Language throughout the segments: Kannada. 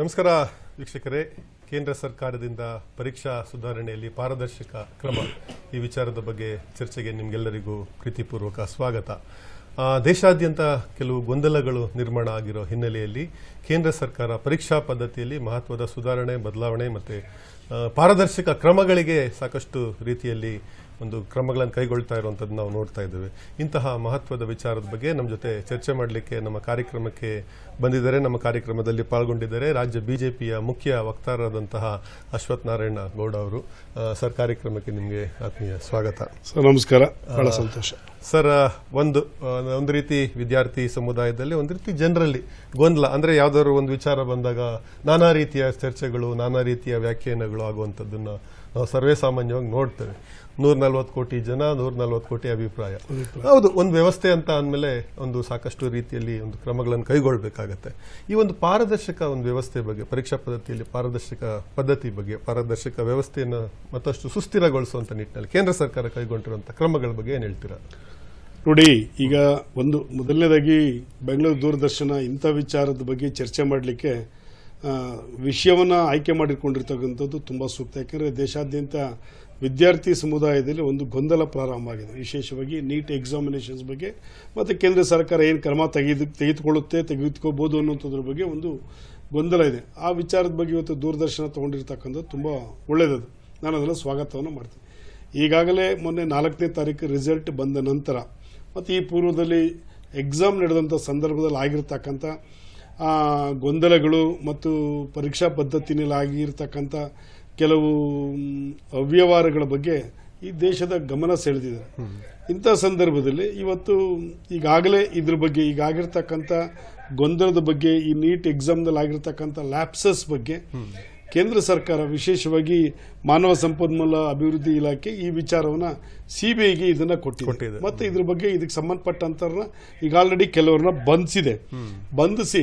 ನಮಸ್ಕಾರ ವೀಕ್ಷಕರೇ. ಕೇಂದ್ರ ಸರ್ಕಾರದಿಂದ ಪರೀಕ್ಷಾ ಸುಧಾರಣೆಯಲ್ಲಿ ಪಾರದರ್ಶಕ ಕ್ರಮ ಈ ವಿಚಾರದ ಬಗ್ಗೆ ಚರ್ಚೆಗೆ ನಿಮಗೆಲ್ಲರಿಗೂ ಪ್ರೀತಿಪೂರ್ವಕ ಸ್ವಾಗತ. ದೇಶಾದ್ಯಂತ ಕೆಲವು ಗೊಂದಲಗಳು ನಿರ್ಮಾಣ ಆಗಿರೋ ಹಿನ್ನೆಲೆಯಲ್ಲಿ ಕೇಂದ್ರ ಸರ್ಕಾರ ಪರೀಕ್ಷಾ ಪದ್ಧತಿಯಲ್ಲಿ ಮಹತ್ವದ ಸುಧಾರಣೆ, ಬದಲಾವಣೆ ಮತ್ತು ಪಾರದರ್ಶಕ ಕ್ರಮಗಳಿಗೆ ಸಾಕಷ್ಟು ರೀತಿಯಲ್ಲಿ ಒಂದು ಕ್ರಮಗಳನ್ನು ಕೈಗೊಳ್ತಾ ಇರುವಂಥದ್ದು ನಾವು ನೋಡ್ತಾ ಇದ್ದೇವೆ. ಇಂತಹ ಮಹತ್ವದ ವಿಚಾರದ ಬಗ್ಗೆ ನಮ್ಮ ಜೊತೆ ಚರ್ಚೆ ಮಾಡಲಿಕ್ಕೆ ನಮ್ಮ ಕಾರ್ಯಕ್ರಮಕ್ಕೆ ಬಂದಿದ್ದಾರೆ. ನಮ್ಮ ಕಾರ್ಯಕ್ರಮದಲ್ಲಿ ಪಾಲ್ಗೊಂಡಿದ್ದಾರೆ ರಾಜ್ಯ ಬಿಜೆಪಿಯ ಮುಖ್ಯ ವಕ್ತಾರರಾದಂತಹ ಅಶ್ವಥ್ ನಾರಾಯಣ ಗೌಡ ಅವರು. ಸರ್ ಕಾರ್ಯಕ್ರಮಕ್ಕೆ ನಿಮಗೆ ಆತ್ಮೀಯ ಸ್ವಾಗತ. ಸರ್ ನಮಸ್ಕಾರ. ಬಹಳ ಸಂತೋಷ. ಸರ್ ಒಂದು ಒಂದು ರೀತಿ ವಿದ್ಯಾರ್ಥಿ ಸಮುದಾಯದಲ್ಲಿ ಒಂದು ರೀತಿ ಜನರಲ್ಲಿ ಗೊಂದಲ ಅಂದರೆ ಯಾವ್ದಾದ್ರು ಒಂದು ವಿಚಾರ ಬಂದಾಗ ನಾನಾ ರೀತಿಯ ಚರ್ಚೆಗಳು ನಾನಾ ರೀತಿಯ ವ್ಯಾಖ್ಯಾನಗಳು ಆಗುವಂಥದ್ದನ್ನು ನಾವು ಸರ್ವೇ ಸಾಮಾನ್ಯವಾಗಿ ನೋಡ್ತೇವೆ. ನೂರ ನಲ್ವತ್ತು ಕೋಟಿ ಜನ ನೂರ ನಲ್ವತ್ತು ಕೋಟಿ ಅಭಿಪ್ರಾಯ. ಹೌದು ಒಂದು ವ್ಯವಸ್ಥೆ ಅಂತ ಅಂದಮೇಲೆ ಒಂದು ಸಾಕಷ್ಟು ರೀತಿಯಲ್ಲಿ ಒಂದು ಕ್ರಮಗಳನ್ನು ಕೈಗೊಳ್ಳಬೇಕಾಗತ್ತೆ ಈ ಒಂದು ಪಾರದರ್ಶಕ ಒಂದು ವ್ಯವಸ್ಥೆ ಬಗ್ಗೆ ಪರೀಕ್ಷಾ ಪದ್ಧತಿಯಲ್ಲಿ ಪಾರದರ್ಶಕ ಪದ್ಧತಿ ಬಗ್ಗೆ ಪಾರದರ್ಶಕ ವ್ಯವಸ್ಥೆಯನ್ನು ಮತ್ತಷ್ಟು ಸುಸ್ಥಿರಗೊಳಿಸುವಂಥ ನಿಟ್ಟಿನಲ್ಲಿ ಕೇಂದ್ರ ಸರ್ಕಾರ ಕೈಗೊಂಡಿರುವಂಥ ಕ್ರಮಗಳ ಬಗ್ಗೆ ಏನು ಹೇಳ್ತೀರಾ? ನೋಡಿ ಈಗ ಒಂದು ಮೊದಲನೇದಾಗಿ ಬೆಂಗಳೂರು ದೂರದರ್ಶನ ಇಂಥ ವಿಚಾರದ ಬಗ್ಗೆ ಚರ್ಚೆ ಮಾಡಲಿಕ್ಕೆ ವಿಷಯವನ್ನು ಆಯ್ಕೆ ಮಾಡಿಕೊಂಡಿರ್ತಕ್ಕಂಥದ್ದು ತುಂಬ ಸೂಕ್ತ. ಯಾಕೆಂದರೆ ದೇಶಾದ್ಯಂತ ವಿದ್ಯಾರ್ಥಿ ಸಮುದಾಯದಲ್ಲಿ ಒಂದು ಗೊಂದಲ ಪ್ರಾರಂಭ ಆಗಿದೆ. ವಿಶೇಷವಾಗಿ ನೀಟ್ ಎಕ್ಸಾಮಿನೇಷನ್ಸ್ ಬಗ್ಗೆ ಮತ್ತು ಕೇಂದ್ರ ಸರ್ಕಾರ ಏನು ಕ್ರಮ ತೆಗೆದು, ತೆಗೆದುಕೊಳ್ಳುತ್ತೆ ತೆಗೆದುಕೋಬೋದು ಅನ್ನೋಂಥದ್ರ ಬಗ್ಗೆ ಒಂದು ಗೊಂದಲ ಇದೆ. ಆ ವಿಚಾರದ ಬಗ್ಗೆ ಇವತ್ತು ದೂರದರ್ಶನ ತೊಗೊಂಡಿರ್ತಕ್ಕಂಥದ್ದು ತುಂಬ ಒಳ್ಳೆಯದದು ನಾನು ಅದನ್ನು ಸ್ವಾಗತವನ್ನು ಮಾಡ್ತೀನಿ. ಈಗಾಗಲೇ ಮೊನ್ನೆ ನಾಲ್ಕನೇ ತಾರೀಕು ರಿಸಲ್ಟ್ ಬಂದ ನಂತರ ಮತ್ತು ಈ ಪೂರ್ವದಲ್ಲಿ ಎಕ್ಸಾಮ್ ನಡೆದಂಥ ಸಂದರ್ಭದಲ್ಲಿ ಆಗಿರ್ತಕ್ಕಂಥ ಗೊಂದಲಗಳು ಮತ್ತು ಪರೀಕ್ಷಾ ಪದ್ಧತಿನಲ್ಲಿ ಆಗಿರ್ತಕ್ಕಂಥ ಕೆಲವು ಅವ್ಯವಹಾರಗಳ ಬಗ್ಗೆ ಈ ದೇಶದ ಗಮನ ಸೆಳೆದಿದೆ. ಇಂಥ ಸಂದರ್ಭದಲ್ಲಿ ಇವತ್ತು ಈಗಾಗಲೇ ಇದ್ರ ಬಗ್ಗೆ, ಈಗಾಗಿರ್ತಕ್ಕಂಥ ಗೊಂದಲದ ಬಗ್ಗೆ, ಈ ನೀಟ್ ಎಕ್ಸಾಮ್ನಲ್ಲಿ ಆಗಿರ್ತಕ್ಕಂಥ ಲ್ಯಾಪ್ಸಸ್ ಬಗ್ಗೆ ಕೇಂದ್ರ ಸರ್ಕಾರ ವಿಶೇಷವಾಗಿ ಮಾನವ ಸಂಪನ್ಮೂಲ ಅಭಿವೃದ್ಧಿ ಇಲಾಖೆ ಈ ವಿಚಾರವನ್ನ ಸಿಬಿಐಗೆ ಇದನ್ನ ಕೊಟ್ಟಿದೆ. ಮತ್ತೆ ಇದ್ರ ಬಗ್ಗೆ ಇದಕ್ಕೆ ಸಂಬಂಧಪಟ್ಟಂತವ್ರನ್ನ ಈಗ ಆಲ್ರೆಡಿ ಕೆಲವ್ರನ್ನ ಬಂಧಿಸಿದೆ ಬಂಧಿಸಿ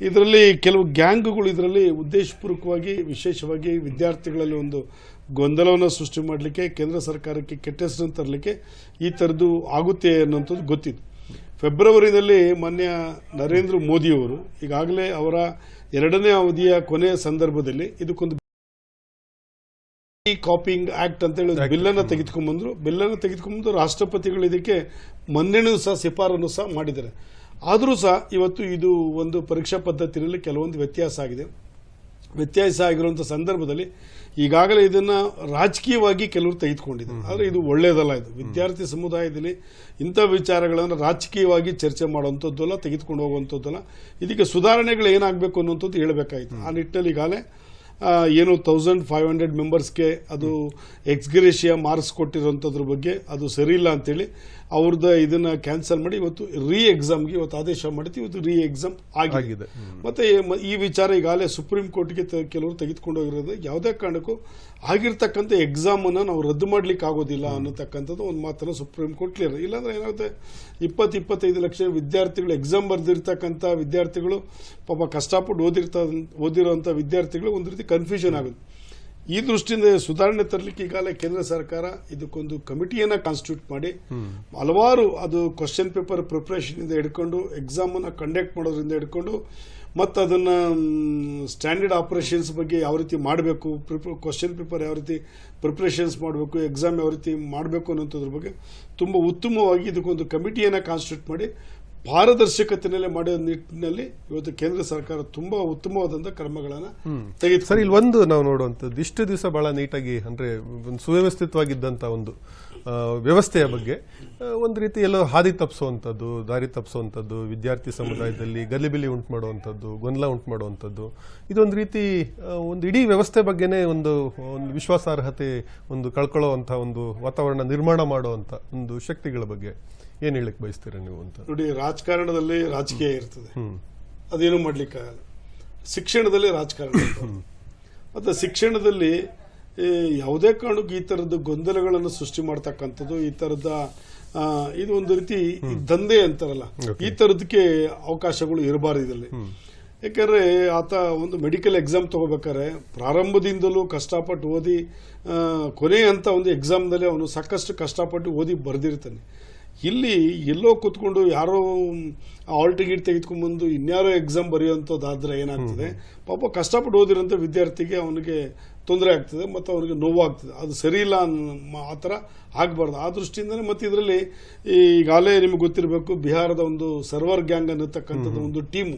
ಇದರಲ್ಲಿ ಕೆಲವು ಗ್ಯಾಂಗ್ಗಳು ಇದರಲ್ಲಿ ಉದ್ದೇಶಪೂರ್ವಕವಾಗಿ ವಿಶೇಷವಾಗಿ ವಿದ್ಯಾರ್ಥಿಗಳಲ್ಲಿ ಒಂದು ಗೊಂದಲವನ್ನು ಸೃಷ್ಟಿ ಮಾಡಲಿಕ್ಕೆ ಕೇಂದ್ರ ಸರ್ಕಾರಕ್ಕೆ ಕೆಟ್ಟ ಹೆಸರು ತರಲಿಕ್ಕೆ ಈ ಥರದ್ದು ಆಗುತ್ತೆ ಅನ್ನೋಂಥದ್ದು ಗೊತ್ತಿತ್ತು ಫೆಬ್ರವರಿನಲ್ಲಿ ಮಾನ್ಯ ನರೇಂದ್ರ ಮೋದಿಯವರು ಈಗಾಗಲೇ ಅವರ ಎರಡನೇ ಅವಧಿಯ ಕೊನೆಯ ಸಂದರ್ಭದಲ್ಲಿ ಇದಕ್ಕೊಂದು ಕಾಪಿಂಗ್ ಆಕ್ಟ್ ಅಂತ ಹೇಳಿ ಬಿಲ್ ಅನ್ನ ತೆಗೆದುಕೊಂಡ್ಬಂದ್ರು ಬಿಲ್ ಅನ್ನು ತೆಗೆದುಕೊಂಡ್ಬಂದು ರಾಷ್ಟ್ರಪತಿಗಳು ಇದಕ್ಕೆ ಮನ್ನಣೆಯೂ ಸಹ ಶಿಫಾರನ್ನು ಸಹ ಮಾಡಿದ್ದಾರೆ. ಆದರೂ ಸಹ ಇವತ್ತು ಇದು ಒಂದು ಪರೀಕ್ಷಾ ಪದ್ಧತಿಯಲ್ಲಿ ಕೆಲವೊಂದು ವ್ಯತ್ಯಾಸ ಆಗಿದೆ. ವ್ಯತ್ಯಾಸ ಆಗಿರುವಂಥ ಸಂದರ್ಭದಲ್ಲಿ ಈಗಾಗಲೇ ಇದನ್ನ ರಾಜಕೀಯವಾಗಿ ಕೆಲವರು ತೆಗೆದುಕೊಂಡಿದ್ದಾರೆ. ಆದರೆ ಇದು ಒಳ್ಳೆಯದಲ್ಲ ಇದು. ವಿದ್ಯಾರ್ಥಿ ಸಮುದಾಯದಲ್ಲಿ ಇಂಥ ವಿಚಾರಗಳನ್ನು ರಾಜಕೀಯವಾಗಿ ಚರ್ಚೆ ಮಾಡುವಂಥದ್ದಲ್ಲ ತೆಗೆದುಕೊಂಡು ಹೋಗುವಂಥದ್ದಲ್ಲ. ಇದಕ್ಕೆ ಸುಧಾರಣೆಗಳು ಏನಾಗಬೇಕು ಅನ್ನುವಂಥದ್ದು ಹೇಳಬೇಕಾಯಿತು. ಆ ನಿಟ್ಟಿನಲ್ಲಿ ಈಗಾಗಲೇ ಏನು ತೌಸಂಡ್ ಫೈವ್ ಹಂಡ್ರೆಡ್ ಮೆಂಬರ್ಸ್ಗೆ ಅದು ಎಕ್ಸ್ಗ್ರೇಷಿಯಾ ಮಾರ್ಕ್ಸ್ ಕೊಟ್ಟಿರುವಂಥದ್ರ ಬಗ್ಗೆ ಅದು ಸರಿ ಇಲ್ಲ ಅಂತೇಳಿ ಅವ್ರದ್ದು ಇದನ್ನ ಕ್ಯಾನ್ಸಲ್ ಮಾಡಿ ಇವತ್ತು ರೀ ಎಕ್ಸಾಮ್ಗೆ ಇವತ್ತು ಆದೇಶ ಮಾಡಿದ್ದು ಇವತ್ತು ರೀ ಎಕ್ಸಾಮ್ ಆಗಿದೆ. ಆಗಿದೆ. ಮತ್ತೆ ಈ ವಿಚಾರ ಈಗಾಗಲೇ ಸುಪ್ರೀಂ ಕೋರ್ಟ್ಗೆ ಕೆಲವರು ತೆಗೆದುಕೊಂಡು ಹೋಗಿರೋದು. ಯಾವುದೇ ಕಾರಣಕ್ಕೂ ಆಗಿರ್ತಕ್ಕಂಥ ಎಕ್ಸಾಮ್ ಅನ್ನ ನಾವು ರದ್ದು ಮಾಡ್ಲಿಕ್ಕೆ ಆಗೋದಿಲ್ಲ ಅನ್ನತಕ್ಕಂಥದ್ದು ಒಂದು ಮಾತನ್ನ ಸುಪ್ರೀಂ ಕೋರ್ಟ್ ಕ್ಲಿಯರ್. ಇಲ್ಲಾಂದ್ರೆ ಏನಾಗುತ್ತೆ ಇಪ್ಪತ್ತು ಇಪ್ಪತ್ತೈದು ಲಕ್ಷ ವಿದ್ಯಾರ್ಥಿಗಳು ಎಕ್ಸಾಮ್ ಬರೆದಿರ್ತಕ್ಕಂಥ ವಿದ್ಯಾರ್ಥಿಗಳು ಪಾಪ ಕಷ್ಟಪಟ್ಟು ಓದಿರ್ತ ಓದಿರೋಂಥ ವಿದ್ಯಾರ್ಥಿಗಳು ಒಂದು ರೀತಿ ಕನ್ಫ್ಯೂಷನ್ ಆಗುತ್ತೆ. ಈ ದೃಷ್ಟಿಯಿಂದ ಸುಧಾರಣೆ ತರಲಿಕ್ಕೆ ಈಗಾಗಲೇ ಕೇಂದ್ರ ಸರ್ಕಾರ ಇದಕ್ಕೊಂದು ಕಮಿಟಿಯನ್ನು ಕಾನ್ಸ್ಟಿಟ್ಯೂಟ್ ಮಾಡಿ, ಹಲವಾರು ಅದು ಕ್ವಶನ್ ಪೇಪರ್ ಪ್ರಿಪರೇಷನ್ ಇಂದ ಹಿಡ್ಕೊಂಡು ಎಕ್ಸಾಮ್ ಅನ್ನ ಕಂಡಕ್ಟ್ ಮಾಡೋದ್ರಿಂದ ಹಿಡ್ಕೊಂಡು, ಮತ್ತು ಅದನ್ನ ಸ್ಟ್ಯಾಂಡರ್ಡ್ ಆಪರೇಷನ್ಸ್ ಬಗ್ಗೆ ಯಾವ ರೀತಿ ಮಾಡಬೇಕು ಕ್ವಶನ್ ಪೇಪರ್ ಯಾವ ರೀತಿ ಪ್ರಿಪ್ರೇಷನ್ಸ್ ಮಾಡಬೇಕು ಎಕ್ಸಾಮ್ ಯಾವ ರೀತಿ ಮಾಡಬೇಕು ಅನ್ನೋದ್ರ ಬಗ್ಗೆ ತುಂಬ ಉತ್ತಮವಾಗಿ ಇದಕ್ಕೊಂದು ಕಮಿಟಿಯನ್ನು ಕಾನ್ಸ್ಟಿಟ್ಯೂಟ್ ಮಾಡಿ ಪಾರದರ್ಶಕತೆಯಲ್ಲೇ ಮಾಡಿದ ನಿಟ್ಟಿನಲ್ಲಿ ಇವತ್ತು ಕೇಂದ್ರ ಸರ್ಕಾರ ತುಂಬಾ ಉತ್ತಮವಾದಂಥ ಕ್ರಮಗಳನ್ನು ತೆಗೆದು ಸರ್ ಇಲ್ಲಿ ಒಂದು ನಾವು ನೋಡುವಂಥದ್ದು, ಇಷ್ಟು ದಿವಸ ಬಹಳ ನೀಟಾಗಿ, ಅಂದ್ರೆ ಒಂದು ಸುವ್ಯವಸ್ಥಿತವಾಗಿದ್ದಂಥ ಒಂದು ವ್ಯವಸ್ಥೆಯ ಬಗ್ಗೆ ಒಂದು ರೀತಿ ಎಲ್ಲೋ ಹಾದಿ ತಪ್ಪಿಸುವಂಥದ್ದು ದಾರಿ ತಪ್ಪಿಸುವಂಥದ್ದು ವಿದ್ಯಾರ್ಥಿ ಸಮುದಾಯದಲ್ಲಿ ಗಲಿಬಿಲಿ ಉಂಟು ಮಾಡುವಂಥದ್ದು, ಗೊಂದಲ ಉಂಟು ಮಾಡುವಂಥದ್ದು, ಇದೊಂದು ರೀತಿ ಒಂದು ಇಡೀ ವ್ಯವಸ್ಥೆ ಬಗ್ಗೆನೇ ಒಂದು ಒಂದು ವಿಶ್ವಾಸಾರ್ಹತೆ, ಒಂದು ಕಳ್ಕೊಳ್ಳುವಂಥ ಒಂದು ವಾತಾವರಣ ನಿರ್ಮಾಣ ಮಾಡುವಂಥ ಒಂದು ಶಕ್ತಿಗಳ ಬಗ್ಗೆ. ಏನ್ ಹೇಳಕ್ ಬಯಸ್ತೀರಾ ನೀವು ಅಂತ? ನೋಡಿ ರಾಜಕಾರಣದಲ್ಲಿ ರಾಜಕೀಯ ಇರ್ತದೆ. ಅದೇನು ಮಾಡ್ಲಿಕ್ಕಾಗಲ್ಲ ಶಿಕ್ಷಣದಲ್ಲಿ ರಾಜಕಾರಣ. ಮತ್ತೆ ಶಿಕ್ಷಣದಲ್ಲಿ ಯಾವುದೇ ಕಾರಣಕ್ಕೂ ಈ ತರದ ಗೊಂದಲಗಳನ್ನು ಸೃಷ್ಟಿ ಮಾಡ್ತಕ್ಕಂಥದ್ದು ಈ ತರದ ಇದು ಒಂದು ರೀತಿ ದಂಧೆ ಅಂತಾರಲ್ಲ ಈ ತರದಕ್ಕೆ ಅವಕಾಶಗಳು ಇರಬಾರ್ದು ಇದರಲ್ಲಿ ಯಾಕಂದ್ರೆ ಆತ ಒಂದು ಮೆಡಿಕಲ್ ಎಕ್ಸಾಮ್ ತಗೋಬೇಕಾದ್ರೆ ಪ್ರಾರಂಭದಿಂದಲೂ ಕಷ್ಟಪಟ್ಟು ಓದಿ ಕೊನೆಯಂತ ಕೊನೆ ಅಂತ ಒಂದು ಎಕ್ಸಾಮ್ದಲ್ಲಿ ಅವನು ಸಾಕಷ್ಟು ಕಷ್ಟಪಟ್ಟು ಓದಿ ಬರೆದಿರ್ತಾನೆ. ಇಲ್ಲಿ ಎಲ್ಲೋ ಕೂತ್ಕೊಂಡು ಯಾರೋ ಆಲ್ ಟಿಕೆಟ್ ತೆಗೆದುಕೊಂಡ್ಬಂದು ಇನ್ಯಾರೋ ಎಕ್ಸಾಮ್ ಬರೆಯುವಂಥದ್ದಾದರೆ ಏನಾಗ್ತದೆ? ಪಾಪ ಕಷ್ಟಪಟ್ಟು ಓದಿರೋಂಥ ವಿದ್ಯಾರ್ಥಿಗೆ ಅವನಿಗೆ ತೊಂದರೆ ಆಗ್ತದೆ ಮತ್ತು ಅವನಿಗೆ ನೋವಾಗ್ತದೆ. ಅದು ಸರಿಯಿಲ್ಲ ಆ ಥರ ಆಗಬಾರ್ದು. ಆ ದೃಷ್ಟಿಯಿಂದಲೇ ಮತ್ತು ಇದರಲ್ಲಿ ಈಗಾಗಲೇ ನಿಮಗೆ ಗೊತ್ತಿರಬೇಕು ಬಿಹಾರದ ಒಂದು ಸರ್ವರ್ ಗ್ಯಾಂಗ್ ಅನ್ನತಕ್ಕಂಥದ್ದು ಒಂದು ಟೀಮು.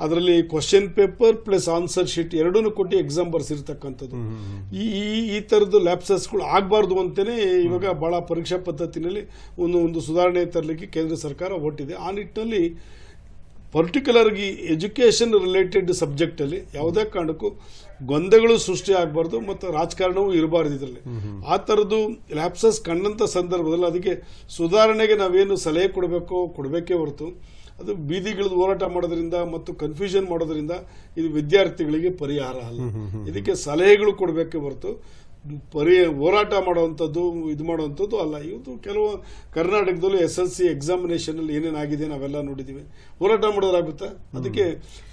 ಅದರಲ್ಲಿ question paper plus answer sheet ಎರಡೂ ಕೊಟ್ಟು ಎಕ್ಸಾಮ್ ಬರ್ಸಿರ್ತಕ್ಕಂಥದ್ದು ಈ ಈ- ಈ ಥರದ್ದು ಲ್ಯಾಪ್ಸಸ್ಗಳು ಆಗಬಾರ್ದು ಅಂತಲೇ ಇವಾಗ ಭಾಳ ಪರೀಕ್ಷಾ ಪದ್ಧತಿನಲ್ಲಿ ಒಂದು ಒಂದು ಸುಧಾರಣೆ ತರಲಿಕ್ಕೆ ಕೇಂದ್ರ ಸರ್ಕಾರ ಹೊಟ್ಟಿದೆ ಆ ನಿಟ್ಟಿನಲ್ಲಿ ಪರ್ಟಿಕ್ಯುಲರ್ಗಿ ಎಜುಕೇಷನ್ ರಿಲೇಟೆಡ್ ಸಬ್ಜೆಕ್ಟಲ್ಲಿ ಯಾವುದೇ ಕಾರಣಕ್ಕೂ ಗೊಂದಗಳು ಸೃಷ್ಟಿ ಆಗಬಾರ್ದು ಮತ್ತು ರಾಜಕಾರಣವೂ ಇರಬಾರ್ದು ಇದರಲ್ಲಿ. ಆ ಥರದ್ದು ಲ್ಯಾಪ್ಸಸ್ ಕಂಡಂಥ ಸಂದರ್ಭದಲ್ಲಿ ಅದಕ್ಕೆ ಸುಧಾರಣೆಗೆ ನಾವೇನು ಸಲಹೆ ಕೊಡಬೇಕೋ ಕೊಡಬೇಕೇ ಹೊರತು ಅದು ಬೀದಿಗಿಳಿದು ಹೋರಾಟ ಮಾಡೋದ್ರಿಂದ ಮತ್ತು ಕನ್ಫ್ಯೂಷನ್ ಮಾಡೋದ್ರಿಂದ ಇದು ವಿದ್ಯಾರ್ಥಿಗಳಿಗೆ ಪರಿಹಾರ ಅಲ್ಲ. ಇದಕ್ಕೆ ಸಲಹೆಗಳು ಕೊಡಬೇಕೇ ಹೊರತು ಪರಿ ಹೋರಾಟ ಮಾಡುವಂಥದ್ದು ಇದು ಮಾಡುವಂಥದ್ದು ಅಲ್ಲ. ಇವತ್ತು ಕೆಲವು ಕರ್ನಾಟಕದಲ್ಲೂ ಎಸ್ ಎಲ್ ಸಿ ಎಕ್ಸಾಮಿನೇಷನ್ ಅಲ್ಲಿ ಏನೇನಾಗಿದೆ ನಾವೆಲ್ಲ ನೋಡಿದ್ದೀವಿ. ಹೋರಾಟ ಮಾಡೋದಾಗುತ್ತಾ? ಅದಕ್ಕೆ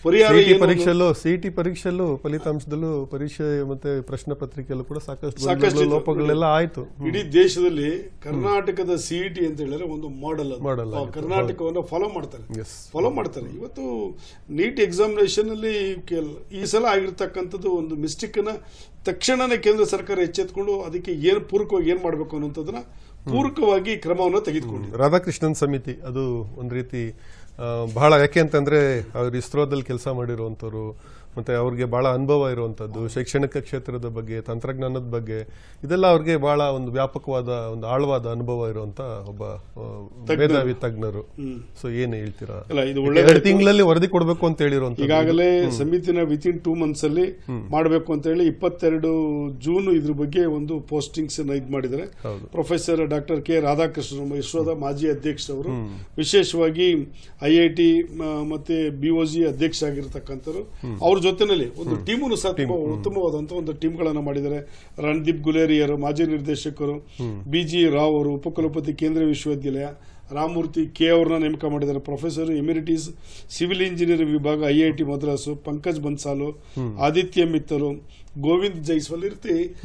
ಪರಿಹಾರ ಪರೀಕ್ಷೆಯಲ್ಲೂ ಸಿ ಟಿ ಪರೀಕ್ಷೆಯಲ್ಲೂ ಫಲಿತಾಂಶದಲ್ಲೂ ಪರೀಕ್ಷೆ ಮತ್ತೆ ಪ್ರಶ್ನೆ ಪತ್ರಿಕೆಯಲ್ಲೂ ಕೂಡ ಸಾಕಷ್ಟು ಸಾಕಷ್ಟು. ಲೋಪಗಳೆಲ್ಲ ಆಯ್ತು. ಇಡೀ ದೇಶದಲ್ಲಿ ಕರ್ನಾಟಕದ ಸಿಇಟಿ ಅಂತ ಹೇಳಿದ್ರೆ ಒಂದು ಮಾಡೆಲ್ ಆಗಿದೆ. ಕರ್ನಾಟಕವನ್ನು ಫಾಲೋ ಮಾಡ್ತಾರೆ. ಫಾಲೋ ಮಾಡ್ತಾರೆ. ಇವತ್ತು ನೀಟ್ ಎಕ್ಸಾಮಿನೇಷನ್ ಅಲ್ಲಿ ಈ ಸಲ ಆಗಿರ್ತಕ್ಕಂಥದ್ದು ಒಂದು ಮಿಸ್ಟೇಕ್ ತಕ್ಷಣನೇ ಕೇಂದ್ರ ಸರ್ಕಾರ ಎಚ್ಚೆತ್ಕೊಂಡು ಅದಕ್ಕೆ ಏನು ಪೂರಕವಾಗಿ ಏನ್ ಮಾಡಬೇಕು ಅನ್ನೋಂಥದ್ದನ್ನ ಪೂರಕವಾಗಿ ಕ್ರಮವನ್ನು ತೆಗೆದುಕೊಂಡಿದೆ. ರಾಧಾಕೃಷ್ಣನ್ ಸಮಿತಿ, ಅದು ಒಂದು ರೀತಿ ಬಹಳ ಯಾಕೆ ಅಂತಂದ್ರೆ ಅವ್ರು ಇಸ್ರೋದಲ್ಲಿ ಕೆಲಸ ಮಾಡಿರುವಂಥವ್ರು ಮತ್ತೆ ಅವ್ರಿಗೆ ಭಾಳ ಅನುಭವ ಇರುವಂಥದ್ದು ಶೈಕ್ಷಣಿಕ ಕ್ಷೇತ್ರದ ಬಗ್ಗೆ ತಂತ್ರಜ್ಞಾನದ ಬಗ್ಗೆ ಇದೆಲ್ಲ ಅವ್ರಿಗೆ ಭಾಳ ಒಂದು ವ್ಯಾಪಕವಾದ ಒಂದು ಆಳವಾದ ಅನುಭವ ಇರುವಂತ ಒಬ್ಬ ಮೇಧಾವಿ ತಜ್ಞರು. ಸೊ ಏನು ಹೇಳ್ತೀರಾ? ಇದು ಎರಡು ತಿಂಗಳಲ್ಲಿ ವರದಿ ಕೊಡಬೇಕು ಅಂತ ಹೇಳಿರುವಂತ ಈಗಾಗಲೇ ಸಮಿತಿನ ವಿತಿನ್ ಟೂ ಮಂತ್ಸ್ ಅಲ್ಲಿ ಮಾಡಬೇಕು ಅಂತ ಹೇಳಿ ಇಪ್ಪತ್ತೆರಡು ಜೂನ್ ಇದ್ರ ಬಗ್ಗೆ ಒಂದು ಪೋಸ್ಟಿಂಗ್ಸ್ ಇದು ಮಾಡಿದ್ದಾರೆ. ಪ್ರೊಫೆಸರ್ ಡಾಕ್ಟರ್ ಕೆ ರಾಧಾಕೃಷ್ಣ ಇಸ್ರೋದ ಮಾಜಿ ಅಧ್ಯಕ್ಷರವರು ವಿಶೇಷವಾಗಿ ಐ ಐ ಟಿ ಮತ್ತೆ ಬಿಒಜಿ ಅಧ್ಯಕ್ಷ ಆಗಿರತಕ್ಕಂಥವ್ರು ಅವ್ರ ಜೊತೆನಲ್ಲಿ ಒಂದು ಟೀಮನ್ನು ಸಹ ತುಂಬಾ ಉತ್ತಮವಾದಂತ ಒಂದು ಟೀಮ್ಗಳನ್ನ ಮಾಡಿದ್ದಾರೆ. ರಣದೀಪ್ ಗುಲೇರಿಯರು ಮಾಜಿ ನಿರ್ದೇಶಕರು ಬಿ ಜಿ ರಾವ್ ಅವರು ಉಪಕುಲಪತಿ ಕೇಂದ್ರೀಯ ವಿಶ್ವವಿದ್ಯಾಲಯ ರಾಮಮೂರ್ತಿ ಕೆ ಅವ್ರನ್ನ ನೇಮಕ ಮಾಡಿದ್ದಾರೆ. ಪ್ರೊಫೆಸರ್ ಎಮಿರಿಟೀಸ್ ಸಿವಿಲ್ ಇಂಜಿನಿಯರಿಂಗ್ ವಿಭಾಗ IIT I T Madras Pankaj Bansal Aditya ಮಿತ್ತರು Govind Jaiswal ಇರ್ತಿ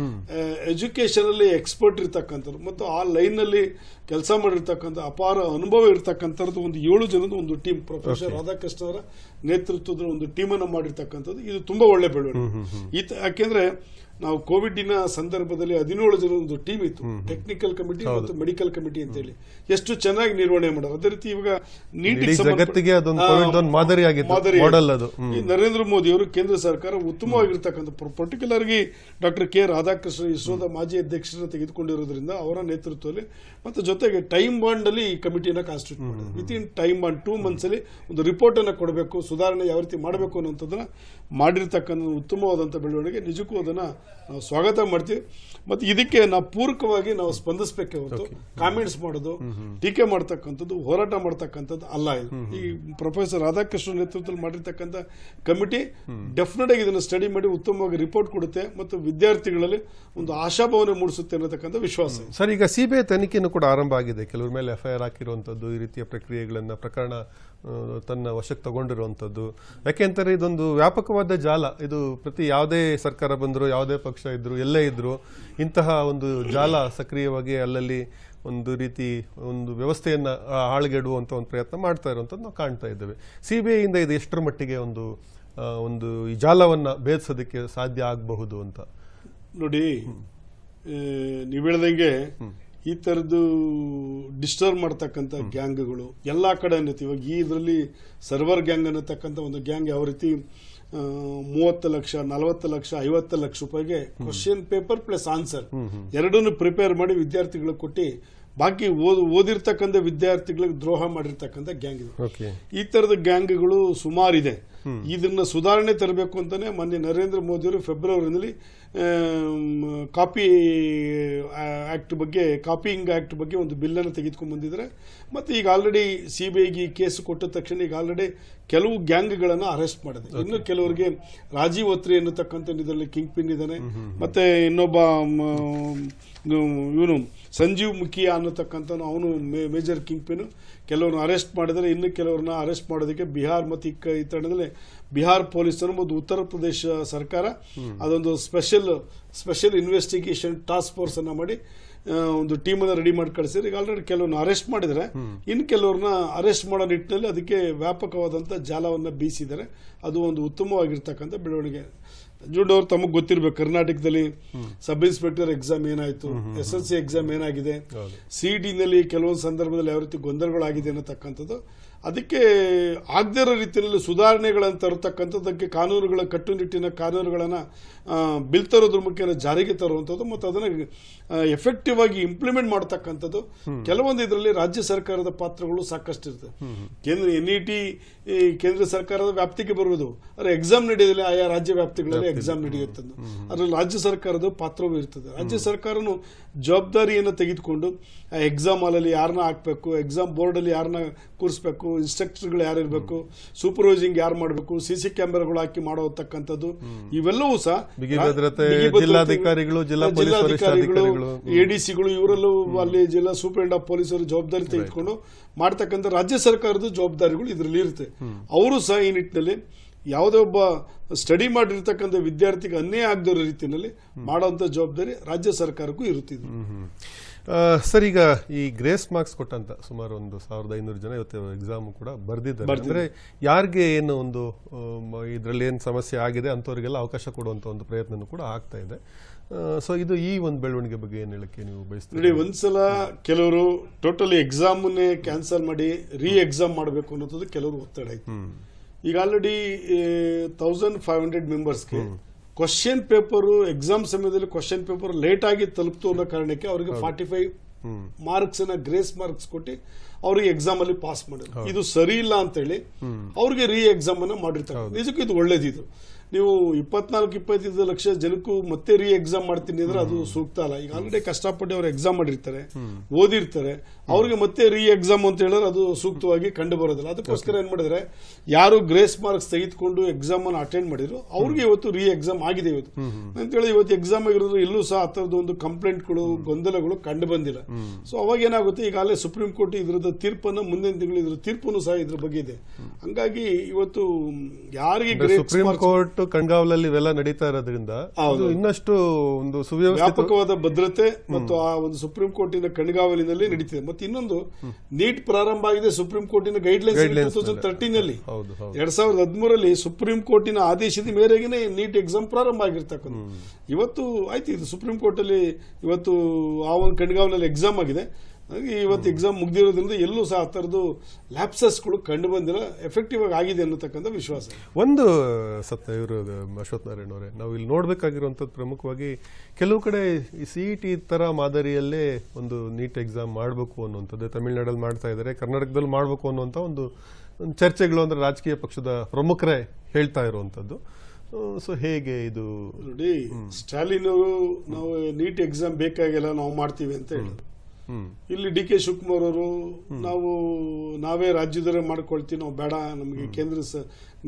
ಅಲ್ಲಿ ಎಕ್ಸ್ಪರ್ಟ್ ಇರ್ತಕ್ಕಂಥದ್ದು ಮತ್ತು ಆ ಲೈನ್ನಲ್ಲಿ ಕೆಲಸ ಮಾಡಿರ್ತಕ್ಕಂಥ ಅಪಾರ ಅನುಭವ ಇರ್ತಕ್ಕಂಥದ್ದು ಒಂದು ಏಳು ಜನದ ಒಂದು ಟೀಮ್ ಪ್ರೊಫೆಸರ್ ರಾಧಾಕೃಷ್ಣ ಅವರ ನೇತೃತ್ವದ ಒಂದು ಟೀಮ್ ಅನ್ನು ಮಾಡಿರ್ತಕ್ಕಂಥದ್ದು. ಇದು ತುಂಬಾ ಒಳ್ಳೆ ಬೆಳವಣಿಗೆ. ಈ ತ- ಯಾಕೆಂದ್ರೆ ನಾವು ಕೋವಿಡ್ನ ಸಂದರ್ಭದಲ್ಲಿ ಹದಿನೇಳು ಜನ ಒಂದು ಟೀಮ್ ಇತ್ತು. ಟೆಕ್ನಿಕಲ್ ಕಮಿಟಿ ಮತ್ತು ಮೆಡಿಕಲ್ ಕಮಿಟಿ ಅಂತ ಹೇಳಿ. ಎಷ್ಟು ಚೆನ್ನಾಗಿ ನಿರ್ವಹಣೆ ಮಾಡೋದು ಅದೇ ರೀತಿ ಇವಾಗ ಜಗತ್ತಿಗೆ ಮಾದರಿ. ಈ ನರೇಂದ್ರ ಮೋದಿ ಅವರು ಕೇಂದ್ರ ಸರ್ಕಾರ ಉತ್ತಮವಾಗಿರ್ತಕ್ಕಂಥ ಪರ್ಟಿಕ್ಯುಲರ್ಗಿ ಡಾಕ್ಟರ್ ಕೆ ರಾಧಾಕೃಷ್ಣ ಇಸ್ರೋದ ಮಾಜಿ ಅಧ್ಯಕ್ಷರನ್ನ ತೆಗೆದುಕೊಂಡಿರೋದ್ರಿಂದ ಅವರ ನೇತೃತ್ವದಲ್ಲಿ ಮತ್ತು ಜೊತೆಗೆ ಟೈಮ್ ಬಾಂಡ್ ಅಲ್ಲಿ ಈ ಕಮಿಟಿನ ಕಾನ್ಸ್ಟಿಟ್ಯೂಟ್ ಮಾಡಿದೆ within time bound two months ಅಲ್ಲಿ ಒಂದು ರಿಪೋರ್ಟ್ ಅನ್ನ ಕೊಡಬೇಕು ಸುಧಾರಣೆ ಯಾವ ರೀತಿ ಮಾಡಬೇಕು ಅನ್ನೋಂಥದ್ದನ್ನು ಮಾಡಿರ್ತಕ್ಕಂಥ ಉತ್ತಮವಾದಂಥ ಬೆಳವಣಿಗೆ. ನಿಜಕ್ಕೂ ಅದನ್ನ ನಾವು ಸ್ವಾಗತ ಮಾಡ್ತೀವಿ. ಮತ್ತು ಇದಕ್ಕೆ ನಾವು ಪೂರಕವಾಗಿ ನಾವು ಸ್ಪಂದಿಸಬೇಕೆ ಹೊರತು ಕಾಮೆಂಟ್ಸ್ ಮಾಡೋದು ಟೀಕೆ ಮಾಡ್ತಕ್ಕಂಥದ್ದು ಹೋರಾಟ ಮಾಡ್ತಕ್ಕಂಥದ್ದು ಅಲ್ಲ ಇದು. ಈ ಪ್ರೊಫೆಸರ್ ರಾಧಾಕೃಷ್ಣ ನೇತೃತ್ವದಲ್ಲಿ ಮಾಡಿರ್ತಕ್ಕಂಥ ಕಮಿಟಿ ಡೆಫಿನೆಟ್ ಆಗಿ ಇದನ್ನು ಸ್ಟಡಿ ಮಾಡಿ ಉತ್ತಮವಾಗಿ ರಿಪೋರ್ಟ್ ಕೊಡುತ್ತೆ ಮತ್ತು ವಿದ್ಯಾರ್ಥಿಗಳಲ್ಲಿ ಒಂದು ಆಶಾಭಾವನೆ ಮೂಡಿಸುತ್ತೆ ಅನ್ನತಕ್ಕಂಥ ವಿಶ್ವಾಸ. ಸರ್ ಈಗ ಐ ತನಿಖೆನೂ ಕೂಡ ಆರಂಭ ಆಗಿದೆ. ಕೆಲವ್ರ ಮೇಲೆ ಎಫ್ಐಆರ್ ಹಾಕಿರುವಂಥದ್ದು ಈ ರೀತಿಯ ಪ್ರಕ್ರಿಯೆಗಳನ್ನು ಪ್ರಕರಣ ತನ್ನ ವಶಕ್ಕೆ ತಗೊಂಡಿರುವಂಥದ್ದು. ಯಾಕೆಂತಾರೆ ಇದೊಂದು ವ್ಯಾಪಕವಾದ ಜಾಲ. ಇದು ಪ್ರತಿ ಯಾವುದೇ ಸರ್ಕಾರ ಬಂದರೂ ಯಾವುದೇ ಪಕ್ಷ ಇದ್ದರೂ ಎಲ್ಲೇ ಇದ್ದರೂ ಇಂತಹ ಒಂದು ಜಾಲ ಸಕ್ರಿಯವಾಗಿ ಅಲ್ಲಲ್ಲಿ ಒಂದು ರೀತಿ ಒಂದು ವ್ಯವಸ್ಥೆಯನ್ನು ಆ, ಒಂದು ಪ್ರಯತ್ನ ಮಾಡ್ತಾ ಇರುವಂಥದ್ದು ನಾವು ಕಾಣ್ತಾ ಇದ್ದೇವೆ. ಸಿ ಬಿ ಐಯಿಂದ ಇದು ಎಷ್ಟರ ಮಟ್ಟಿಗೆ ಒಂದು ಒಂದು ಈ ಜಾಲವನ್ನ ಭೇದಿಸೋದಕ್ಕೆ ಸಾಧ್ಯ ಆಗಬಹುದು ಅಂತ. ನೋಡಿ ನೀವು ಹೇಳ್ದಂಗೆ ಈ ಥರದ್ದು ಡಿಸ್ಟರ್ಬ್ ಮಾಡ್ತಕ್ಕಂಥ ಗ್ಯಾಂಗ್ಗಳು ಎಲ್ಲ ಕಡೆ ಅನ್ನತ್ತೆ. ಇವಾಗ ಈ ಇದರಲ್ಲಿ ಸರ್ವರ್ ಗ್ಯಾಂಗ್ ಅನ್ನತಕ್ಕಂಥ ಒಂದು ಗ್ಯಾಂಗ್ ಯಾವ ರೀತಿ ಮೂವತ್ತು ಲಕ್ಷ ನಲವತ್ತು ಲಕ್ಷ ಐವತ್ತು ಲಕ್ಷ ರೂಪಾಯಿಗೆ ಕ್ವಶನ್ ಪೇಪರ್ ಪ್ಲಸ್ ಆನ್ಸರ್ ಎರಡನ್ನೂ ಪ್ರಿಪೇರ್ ಮಾಡಿ ವಿದ್ಯಾರ್ಥಿಗಳಿಗೆ ಕೊಟ್ಟು ಬಾಕಿ ಓದ್ ಓದಿರ್ತಕ್ಕಂಥ ವಿದ್ಯಾರ್ಥಿಗಳಿಗೆ ದ್ರೋಹ ಮಾಡಿರ್ತಕ್ಕಂಥ ಗ್ಯಾಂಗ್ ಇದು. ಈ ತರದ ಗ್ಯಾಂಗ್ಗಳು ಸುಮಾರಿದೆ. ಇದನ್ನ ಸುಧಾರಣೆ ತರಬೇಕು ಅಂತಾನೆ ಮೊನ್ನೆ ನರೇಂದ್ರ ಮೋದಿ ಅವರು ಫೆಬ್ರವರಿನಲ್ಲಿ ಕಾಪಿ ಆಕ್ಟ್ ಬಗ್ಗೆ ಕಾಪಿಂಗ್ ಆಕ್ಟ್ ಬಗ್ಗೆ ಒಂದು ಬಿಲ್ ಅನ್ನು ತೆಗೆದುಕೊಂಡು ಬಂದಿದ್ದಾರೆ. ಮತ್ತೆ ಈಗ ಆಲ್ರೆಡಿ ಸಿ ಬಿ ಐಗೆ ಕೇಸ್ ಕೊಟ್ಟ ತಕ್ಷಣ ಈಗ ಆಲ್ರೆಡಿ ಕೆಲವು ಗ್ಯಾಂಗ್ಗಳನ್ನು ಅರೆಸ್ಟ್ ಮಾಡಿದೆ. ಇನ್ನು ಕೆಲವರಿಗೆ ರಾಜೀವ್ ಅತ್ರಿ ಎನ್ನತಕ್ಕಂಥ ಇದರಲ್ಲಿ ಕಿಂಗ್ ಪಿನ್ ಇದ್ದಾನೆ ಮತ್ತೆ ಇನ್ನೊಬ್ಬ ಇವನು ಸಂಜೀವ್ ಮುಖಿಯಾ ಅನ್ನತಕ್ಕಂಥ ಅವನು ಮೇಜರ್ ಕಿಂಗ್ ಪಿನ್ ಕೆಲವ್ರನ್ನ ಅರೆಸ್ಟ್ ಮಾಡಿದರೆ ಇನ್ನು ಕೆಲವ್ರನ್ನ ಅರೆಸ್ಟ್ ಮಾಡೋದಕ್ಕೆ ಬಿಹಾರ್ ಮತ್ತು ಈ ತಂಡದಲ್ಲಿ ಬಿಹಾರ್ ಪೊಲೀಸರು ಮತ್ತು ಉತ್ತರ ಪ್ರದೇಶ ಸರ್ಕಾರ ಅದೊಂದು special special investigation task force ಅನ್ನ ಮಾಡಿ ಒಂದು ಟೀಮನ್ನು ರೆಡಿ ಮಾಡಿ ಕಳಿಸಿದ್ರೆ. ಈಗ ಆಲ್ರೆಡಿ ಕೆಲವ್ರನ್ನ ಅರೆಸ್ಟ್ ಮಾಡಿದರೆ ಇನ್ನು ಕೆಲವ್ರನ್ನ ಅರೆಸ್ಟ್ ಮಾಡೋ ನಿಟ್ಟಿನಲ್ಲಿ ಅದಕ್ಕೆ ವ್ಯಾಪಕವಾದಂಥ ಜಾಲವನ್ನು ಬೀಸಿದ್ದಾರೆ. ಅದು ಒಂದು ಉತ್ತಮವಾಗಿರ್ತಕ್ಕಂಥ ಬೆಳವಣಿಗೆ. ಅವ್ರು ತಮಗೆ ಗೊತ್ತಿರ್ಬೇಕು. ಕರ್ನಾಟಕದಲ್ಲಿ ಸಬ್ ಇನ್ಸ್ಪೆಕ್ಟರ್ ಎಕ್ಸಾಮ್ ಏನಾಯ್ತು ಎಸ್ ಎಲ್ ಸಿ ಎಕ್ಸಾಮ್ ಏನಾಗಿದೆ ಸಿಇಟಿನಲ್ಲಿ ಕೆಲವೊಂದು ಸಂದರ್ಭದಲ್ಲಿ ಯಾವ ರೀತಿ ಗೊಂದಲಗಳಾಗಿದೆ ಅನ್ನತಕ್ಕಂಥದ್ದು ಅದಕ್ಕೆ ಆಗದೇ ಇರೋ ರೀತಿಯಲ್ಲಿ ಸುಧಾರಣೆಗಳನ್ನು ತರತಕ್ಕಂಥದ್ದಕ್ಕೆ ಕಾನೂನುಗಳ ಕಟ್ಟುನಿಟ್ಟಿನ ಕಾನೂನುಗಳನ್ನು ಬಿಲ್ ತರೋದ್ರ ಮುಖೇನ ಜಾರಿಗೆ ತರುವಂಥದ್ದು ಮತ್ತು ಅದನ್ನು ಎಫೆಕ್ಟಿವ್ ಆಗಿ ಇಂಪ್ಲಿಮೆಂಟ್ ಮಾಡ್ತಕ್ಕಂಥದ್ದು. ಕೆಲವೊಂದು ಇದರಲ್ಲಿ ರಾಜ್ಯ ಸರ್ಕಾರದ ಪಾತ್ರಗಳು ಸಾಕಷ್ಟು ಇರ್ತದೆ. ಕೇಂದ್ರ ಎನ್ ಇ ಟಿ ಕೇಂದ್ರ ಸರ್ಕಾರದ ವ್ಯಾಪ್ತಿಗೆ ಬರುವುದು. ಆದರೆ ಎಕ್ಸಾಮ್ ನಡೆಯೋದಿಲ್ಲ ಆಯಾ ರಾಜ್ಯ ವ್ಯಾಪ್ತಿಗಳಲ್ಲಿ ಎಕ್ಸಾಮ್ ನಡೆಯುತ್ತೆ ಅದರಲ್ಲಿ ರಾಜ್ಯ ಸರ್ಕಾರದ ಪಾತ್ರವೂ ಇರ್ತದೆ. ರಾಜ್ಯ ಸರ್ಕಾರನು ಜವಾಬ್ದಾರಿಯನ್ನು ತೆಗೆದುಕೊಂಡು ಎಕ್ಸಾಮ್ ಹಾಲಲ್ಲಿ ಯಾರನ್ನ ಹಾಕ್ಬೇಕು ಎಕ್ಸಾಮ್ ಬೋರ್ಡಲ್ಲಿ ಯಾರನ್ನ ಕೂರಿಸ್ಬೇಕು ಇನ್ಸ್ಟ್ರಕ್ಟರ್ಗಳು ಯಾರು ಇರಬೇಕು ಸೂಪರ್ವೈಸಿಂಗ್ ಯಾರು ಮಾಡಬೇಕು ಸಿ ಸಿ ಕ್ಯಾಮೆರಾಗಳು ಹಾಕಿ ಮಾಡೋತಕ್ಕಂಥದ್ದು ಇವೆಲ್ಲವೂ ಸಹ ಜಿಲ್ಲಾಧಿಕಾರಿಗಳು, ಜಿಲ್ಲಾ ಜಿಲ್ಲಾಧಿಕಾರಿಗಳು. ಎಡಿಸಿಗಳು ಇವರಲ್ಲೂ ಅಲ್ಲಿ ಜಿಲ್ಲಾ ಸೂಪರಿಂಟ್ ಆಫ್ ಪೊಲೀಸರು ಜವಾಬ್ದಾರಿ ತೆಗೆದುಕೊಂಡು ಮಾಡ್ತಕ್ಕಂಥ ರಾಜ್ಯ ಸರ್ಕಾರದ ಜವಾಬ್ದಾರಿಗಳು ಇದರಲ್ಲಿ ಇರುತ್ತೆ. ಅವರು ಸಹ ಈ ನಿಟ್ಟಿನಲ್ಲಿ ಯಾವುದೇ ಒಬ್ಬ ಸ್ಟಡಿ ಮಾಡಿರ್ತಕ್ಕಂಥ ವಿದ್ಯಾರ್ಥಿಗೆ ಅನ್ಯಾಯ ಆಗದಿರೋ ರೀತಿಯಲ್ಲಿ ಮಾಡುವಂತ ಜವಾಬ್ದಾರಿ ರಾಜ್ಯ ಸರ್ಕಾರಕ್ಕೂ ಇರುತ್ತಿದೆ. ಸರ್ ಈಗ ಈ ಗ್ರೇಸ್ ಮಾರ್ಕ್ಸ್ ಕೊಟ್ಟಂತ ಸುಮಾರು ಒಂದು ಸಾವಿರದ ಐನೂರು ಜನ ಇವತ್ತು ಎಕ್ಸಾಮ್ ಕೂಡ ಬರ್ದಿದ್ದಾರೆ. ಅಂದ್ರೆ ಯಾರಿಗೆ ಏನು ಒಂದು ಇದರಲ್ಲಿ ಏನು ಸಮಸ್ಯೆ ಆಗಿದೆ ಅಂತವರಿಗೆಲ್ಲ ಅವಕಾಶ ಕೊಡುವಂತ ಒಂದು ಪ್ರಯತ್ನನೂ ಕೂಡ ಆಗ್ತಾ ಇದೆ. ಸೊ ಇದು ಈ ಒಂದು ಬೆಳವಣಿಗೆ ಬಗ್ಗೆ ಏನು ಹೇಳಕ್ಕೆ ನೀವು ಬಯಸ್ತೀರಿ? ನೋಡಿ ಒಂದ್ಸಲ ಕೆಲವರು ಟೋಟಲಿ ಎಕ್ಸಾಮನ್ನೇ ಕ್ಯಾನ್ಸಲ್ ಮಾಡಿ ರೀ ಎಕ್ಸಾಮ್ ಮಾಡಬೇಕು ಅನ್ನೋದು ಕೆಲವರು ಒತ್ತಡ ಆಯ್ತು ಈಗ ಆಲ್ರೆಡಿ ತೌಸಂಡ್ ಫೈವ್ ಹಂಡ್ರೆಡ್ ಮೆಂಬರ್ಸ್ಗೆ ಕ್ವಶನ್ ಪೇಪರು ಎಕ್ಸಾಮ್ ಸಮಯದಲ್ಲಿ ಕ್ವಶನ್ ಪೇಪರ್ ಲೇಟ್ ಆಗಿ ತಲುಪ್ತು ಅನ್ನೋ ಕಾರಣಕ್ಕೆ ಅವರಿಗೆ ಫಾರ್ಟಿ ಫೈವ್ ಹ್ಮ್. ಮಾರ್ಕ್ಸ್ನ ಗ್ರೇಸ್ ಮಾರ್ಕ್ಸ್ ಕೊಟ್ಟು ಅವ್ರಿಗೆ ಎಕ್ಸಾಮ್ ಅಲ್ಲಿ ಪಾಸ್ ಮಾಡಿದ್ರು. ಇದು ಸರಿ ಇಲ್ಲ ಅಂತೇಳಿ ಅವ್ರಿಗೆ ರೀ ಎಕ್ಸಾಮ್ ಅನ್ನ ಮಾಡಿರ್ತಾರೆ. ನಿಜಕ್ಕೂ ಇದು ಒಳ್ಳೇದಿದು. ನೀವು ಇಪ್ಪತ್ನಾಲ್ಕು ಇಪ್ಪತ್ತೈದು ಲಕ್ಷ ಜನಕ್ಕೂ ಮತ್ತೆ ರೀ ಎಕ್ಸಾಮ್ ಮಾಡ್ತೀನಿ ಅಂದ್ರೆ ಅದು ಸೂಕ್ತ ಅಲ್ಲ. ಈಗ ಆಲ್ರೆಡಿ ಕಷ್ಟಪಟ್ಟು ಅವ್ರು ಎಕ್ಸಾಮ್ ಮಾಡಿರ್ತಾರೆ ಓದಿರ್ತಾರೆ. ಅವ್ರಿಗೆ ಮತ್ತೆ ರೀ ಎಕ್ಸಾಮ್ ಅಂತ ಹೇಳಿದ್ರೆ ಅದು ಸೂಕ್ತವಾಗಿ ಕಂಡು ಬರೋದಿಲ್ಲ ಅದಕ್ಕೋಸ್ಕರ ಏನ್ ಮಾಡಿದ್ರೆ ಯಾರು ಗ್ರೇಸ್ ಮಾರ್ಕ್ಸ್ ತೆಗೆದುಕೊಂಡು ಎಕ್ಸಾಮ್ ಅನ್ನು ಅಟೆಂಡ್ ಮಾಡಿದ್ರು ಅವ್ರಿಗೆ ಇವತ್ತು ರೀ ಎಕ್ಸಾಮ್ ಆಗಿದೆ ಇವತ್ತು. ಅಂತೇಳಿ ಇವತ್ತು ಎಕ್ಸಾಮ್ ಆಗಿರೋದು ಇಲ್ಲೂ ಸಹ ಆ ಒಂದು ಒಂದು ಕಂಪ್ಲೇಂಟ್ಗಳು ಗೊಂದಲಗಳು ಕಂಡು ಬಂದಿಲ್ಲ. ಸೊ ಅವಾಗ ಏನಾಗುತ್ತೆ ಈಗಾಗಲೇ ಸುಪ್ರೀಂ ಕೋರ್ಟ್ ಇದ್ರದ್ದು ತೀರ್ಪನ್ನು ಮುಂದಿನ ತಿಂಗಳು ಇದ್ರ ತೀರ್ಪನ್ನು ಸಹ ಇದ್ರ ಬಗ್ಗೆ ಇದೆ. ಹಂಗಾಗಿ ಇವತ್ತು ಯಾರಿಗೆ ಗ್ರೇಸ್ ಸುಪ್ರೀಂ ಕೋರ್ಟ್ ಕಣ್ಗಾವಲಲ್ಲಿ ಇವೆಲ್ಲ ನಡೀತಾ ಇರೋದ್ರಿಂದ ಇನ್ನಷ್ಟು ಒಂದು ಸುವ್ಯವಸ್ಥಿತವಾದ ಭದ್ರತೆ ಮತ್ತು ಆ ಒಂದು ಸುಪ್ರೀಂ ಕೋರ್ಟಿನ ಕಣ್ಗಾವಲಿನಲ್ಲಿ ನಡೀತಿದೆ. ಮತ್ತೆ ಇನ್ನೊಂದು ನೀಟ್ ಪ್ರಾರಂಭ ಆಗಿದೆ ಸುಪ್ರೀಂ ಕೋರ್ಟಿನ guidelines two thousand thirteen ಅಲ್ಲಿ ಎರಡ್ ಸಾವಿರದ ಹದಿಮೂರಲ್ಲಿ ಸುಪ್ರೀಂ ಕೋರ್ಟಿನ ಆದೇಶದ ಮೇರೆಗೆ ನೀಟ್ ಎಕ್ಸಾಮ್ ಪ್ರಾರಂಭ ಆಗಿರ್ತಕ್ಕಂಥ ಇವತ್ತು ಆಯ್ತು ಇದು ಸುಪ್ರೀಂ ಕೋರ್ಟ್ ಅಲ್ಲಿ ಇವತ್ತು ಆ ಒಂದು ಕಣ್ಗಾವಲಲ್ಲಿ ಎಕ್ಸಾಮ್ ಆಗಿದೆ. ಹಾಗಾಗಿ ಇವತ್ತು ಎಕ್ಸಾಮ್ ಮುಗ್ದಿರೋದ್ರಿಂದ ಎಲ್ಲೂ ಸಹ ಆ ಥರದ್ದು ಲ್ಯಾಪ್ಸಸ್ಗಳು ಕಂಡು ಬಂದಿಲ್ಲ. ಎಫೆಕ್ಟಿವ್ ಆಗಿ ಆಗಿದೆ ಅನ್ನತಕ್ಕಂಥ ವಿಶ್ವಾಸ. ಒಂದು ಸತ್ಯ ಇವರು ಅಶ್ವಥ್ ನಾರಾಯಣ ಅವರೇ. ನಾವು ಇಲ್ಲಿ ನೋಡಬೇಕಾಗಿರುವಂಥದ್ದು ಪ್ರಮುಖವಾಗಿ ಕೆಲವು ಕಡೆ ಈ ಸಿ ಇ ಟಿ ಥರ ಮಾದರಿಯಲ್ಲೇ ಒಂದು ನೀಟ್ ಎಕ್ಸಾಮ್ ಮಾಡಬೇಕು ಅನ್ನುವಂಥದ್ದು ತಮಿಳ್ನಾಡಲ್ಲಿ ಮಾಡ್ತಾ ಇದ್ದಾರೆ ಕರ್ನಾಟಕದಲ್ಲಿ ಮಾಡಬೇಕು ಅನ್ನುವಂಥ ಒಂದು ಚರ್ಚೆಗಳು ಅಂದರೆ ರಾಜಕೀಯ ಪಕ್ಷದ ಪ್ರಮುಖರೇ ಹೇಳ್ತಾ ಇರುವಂಥದ್ದು. ಸೊ ಹೇಗೆ ಇದು? ನೋಡಿ ಸ್ಟಾಲಿನ್ ಅವರು ನಾವು ನೀಟ್ ಎಕ್ಸಾಮ್ ಬೇಕಾಗಿಲ್ಲ ನಾವು ಮಾಡ್ತೀವಿ ಅಂತ ಹೇಳಿದ್ರು ಇಲ್ಲಿ ಡಿ ಕೆ ಶಿವಕುಮಾರ್ ಅವರು ನಾವು ನಾವೇ ರಾಜ್ಯದವರೇ ಮಾಡ್ಕೊಳ್ತೀವಿ, ನಾವು ಬೇಡ, ನಮಗೆ ಕೇಂದ್ರ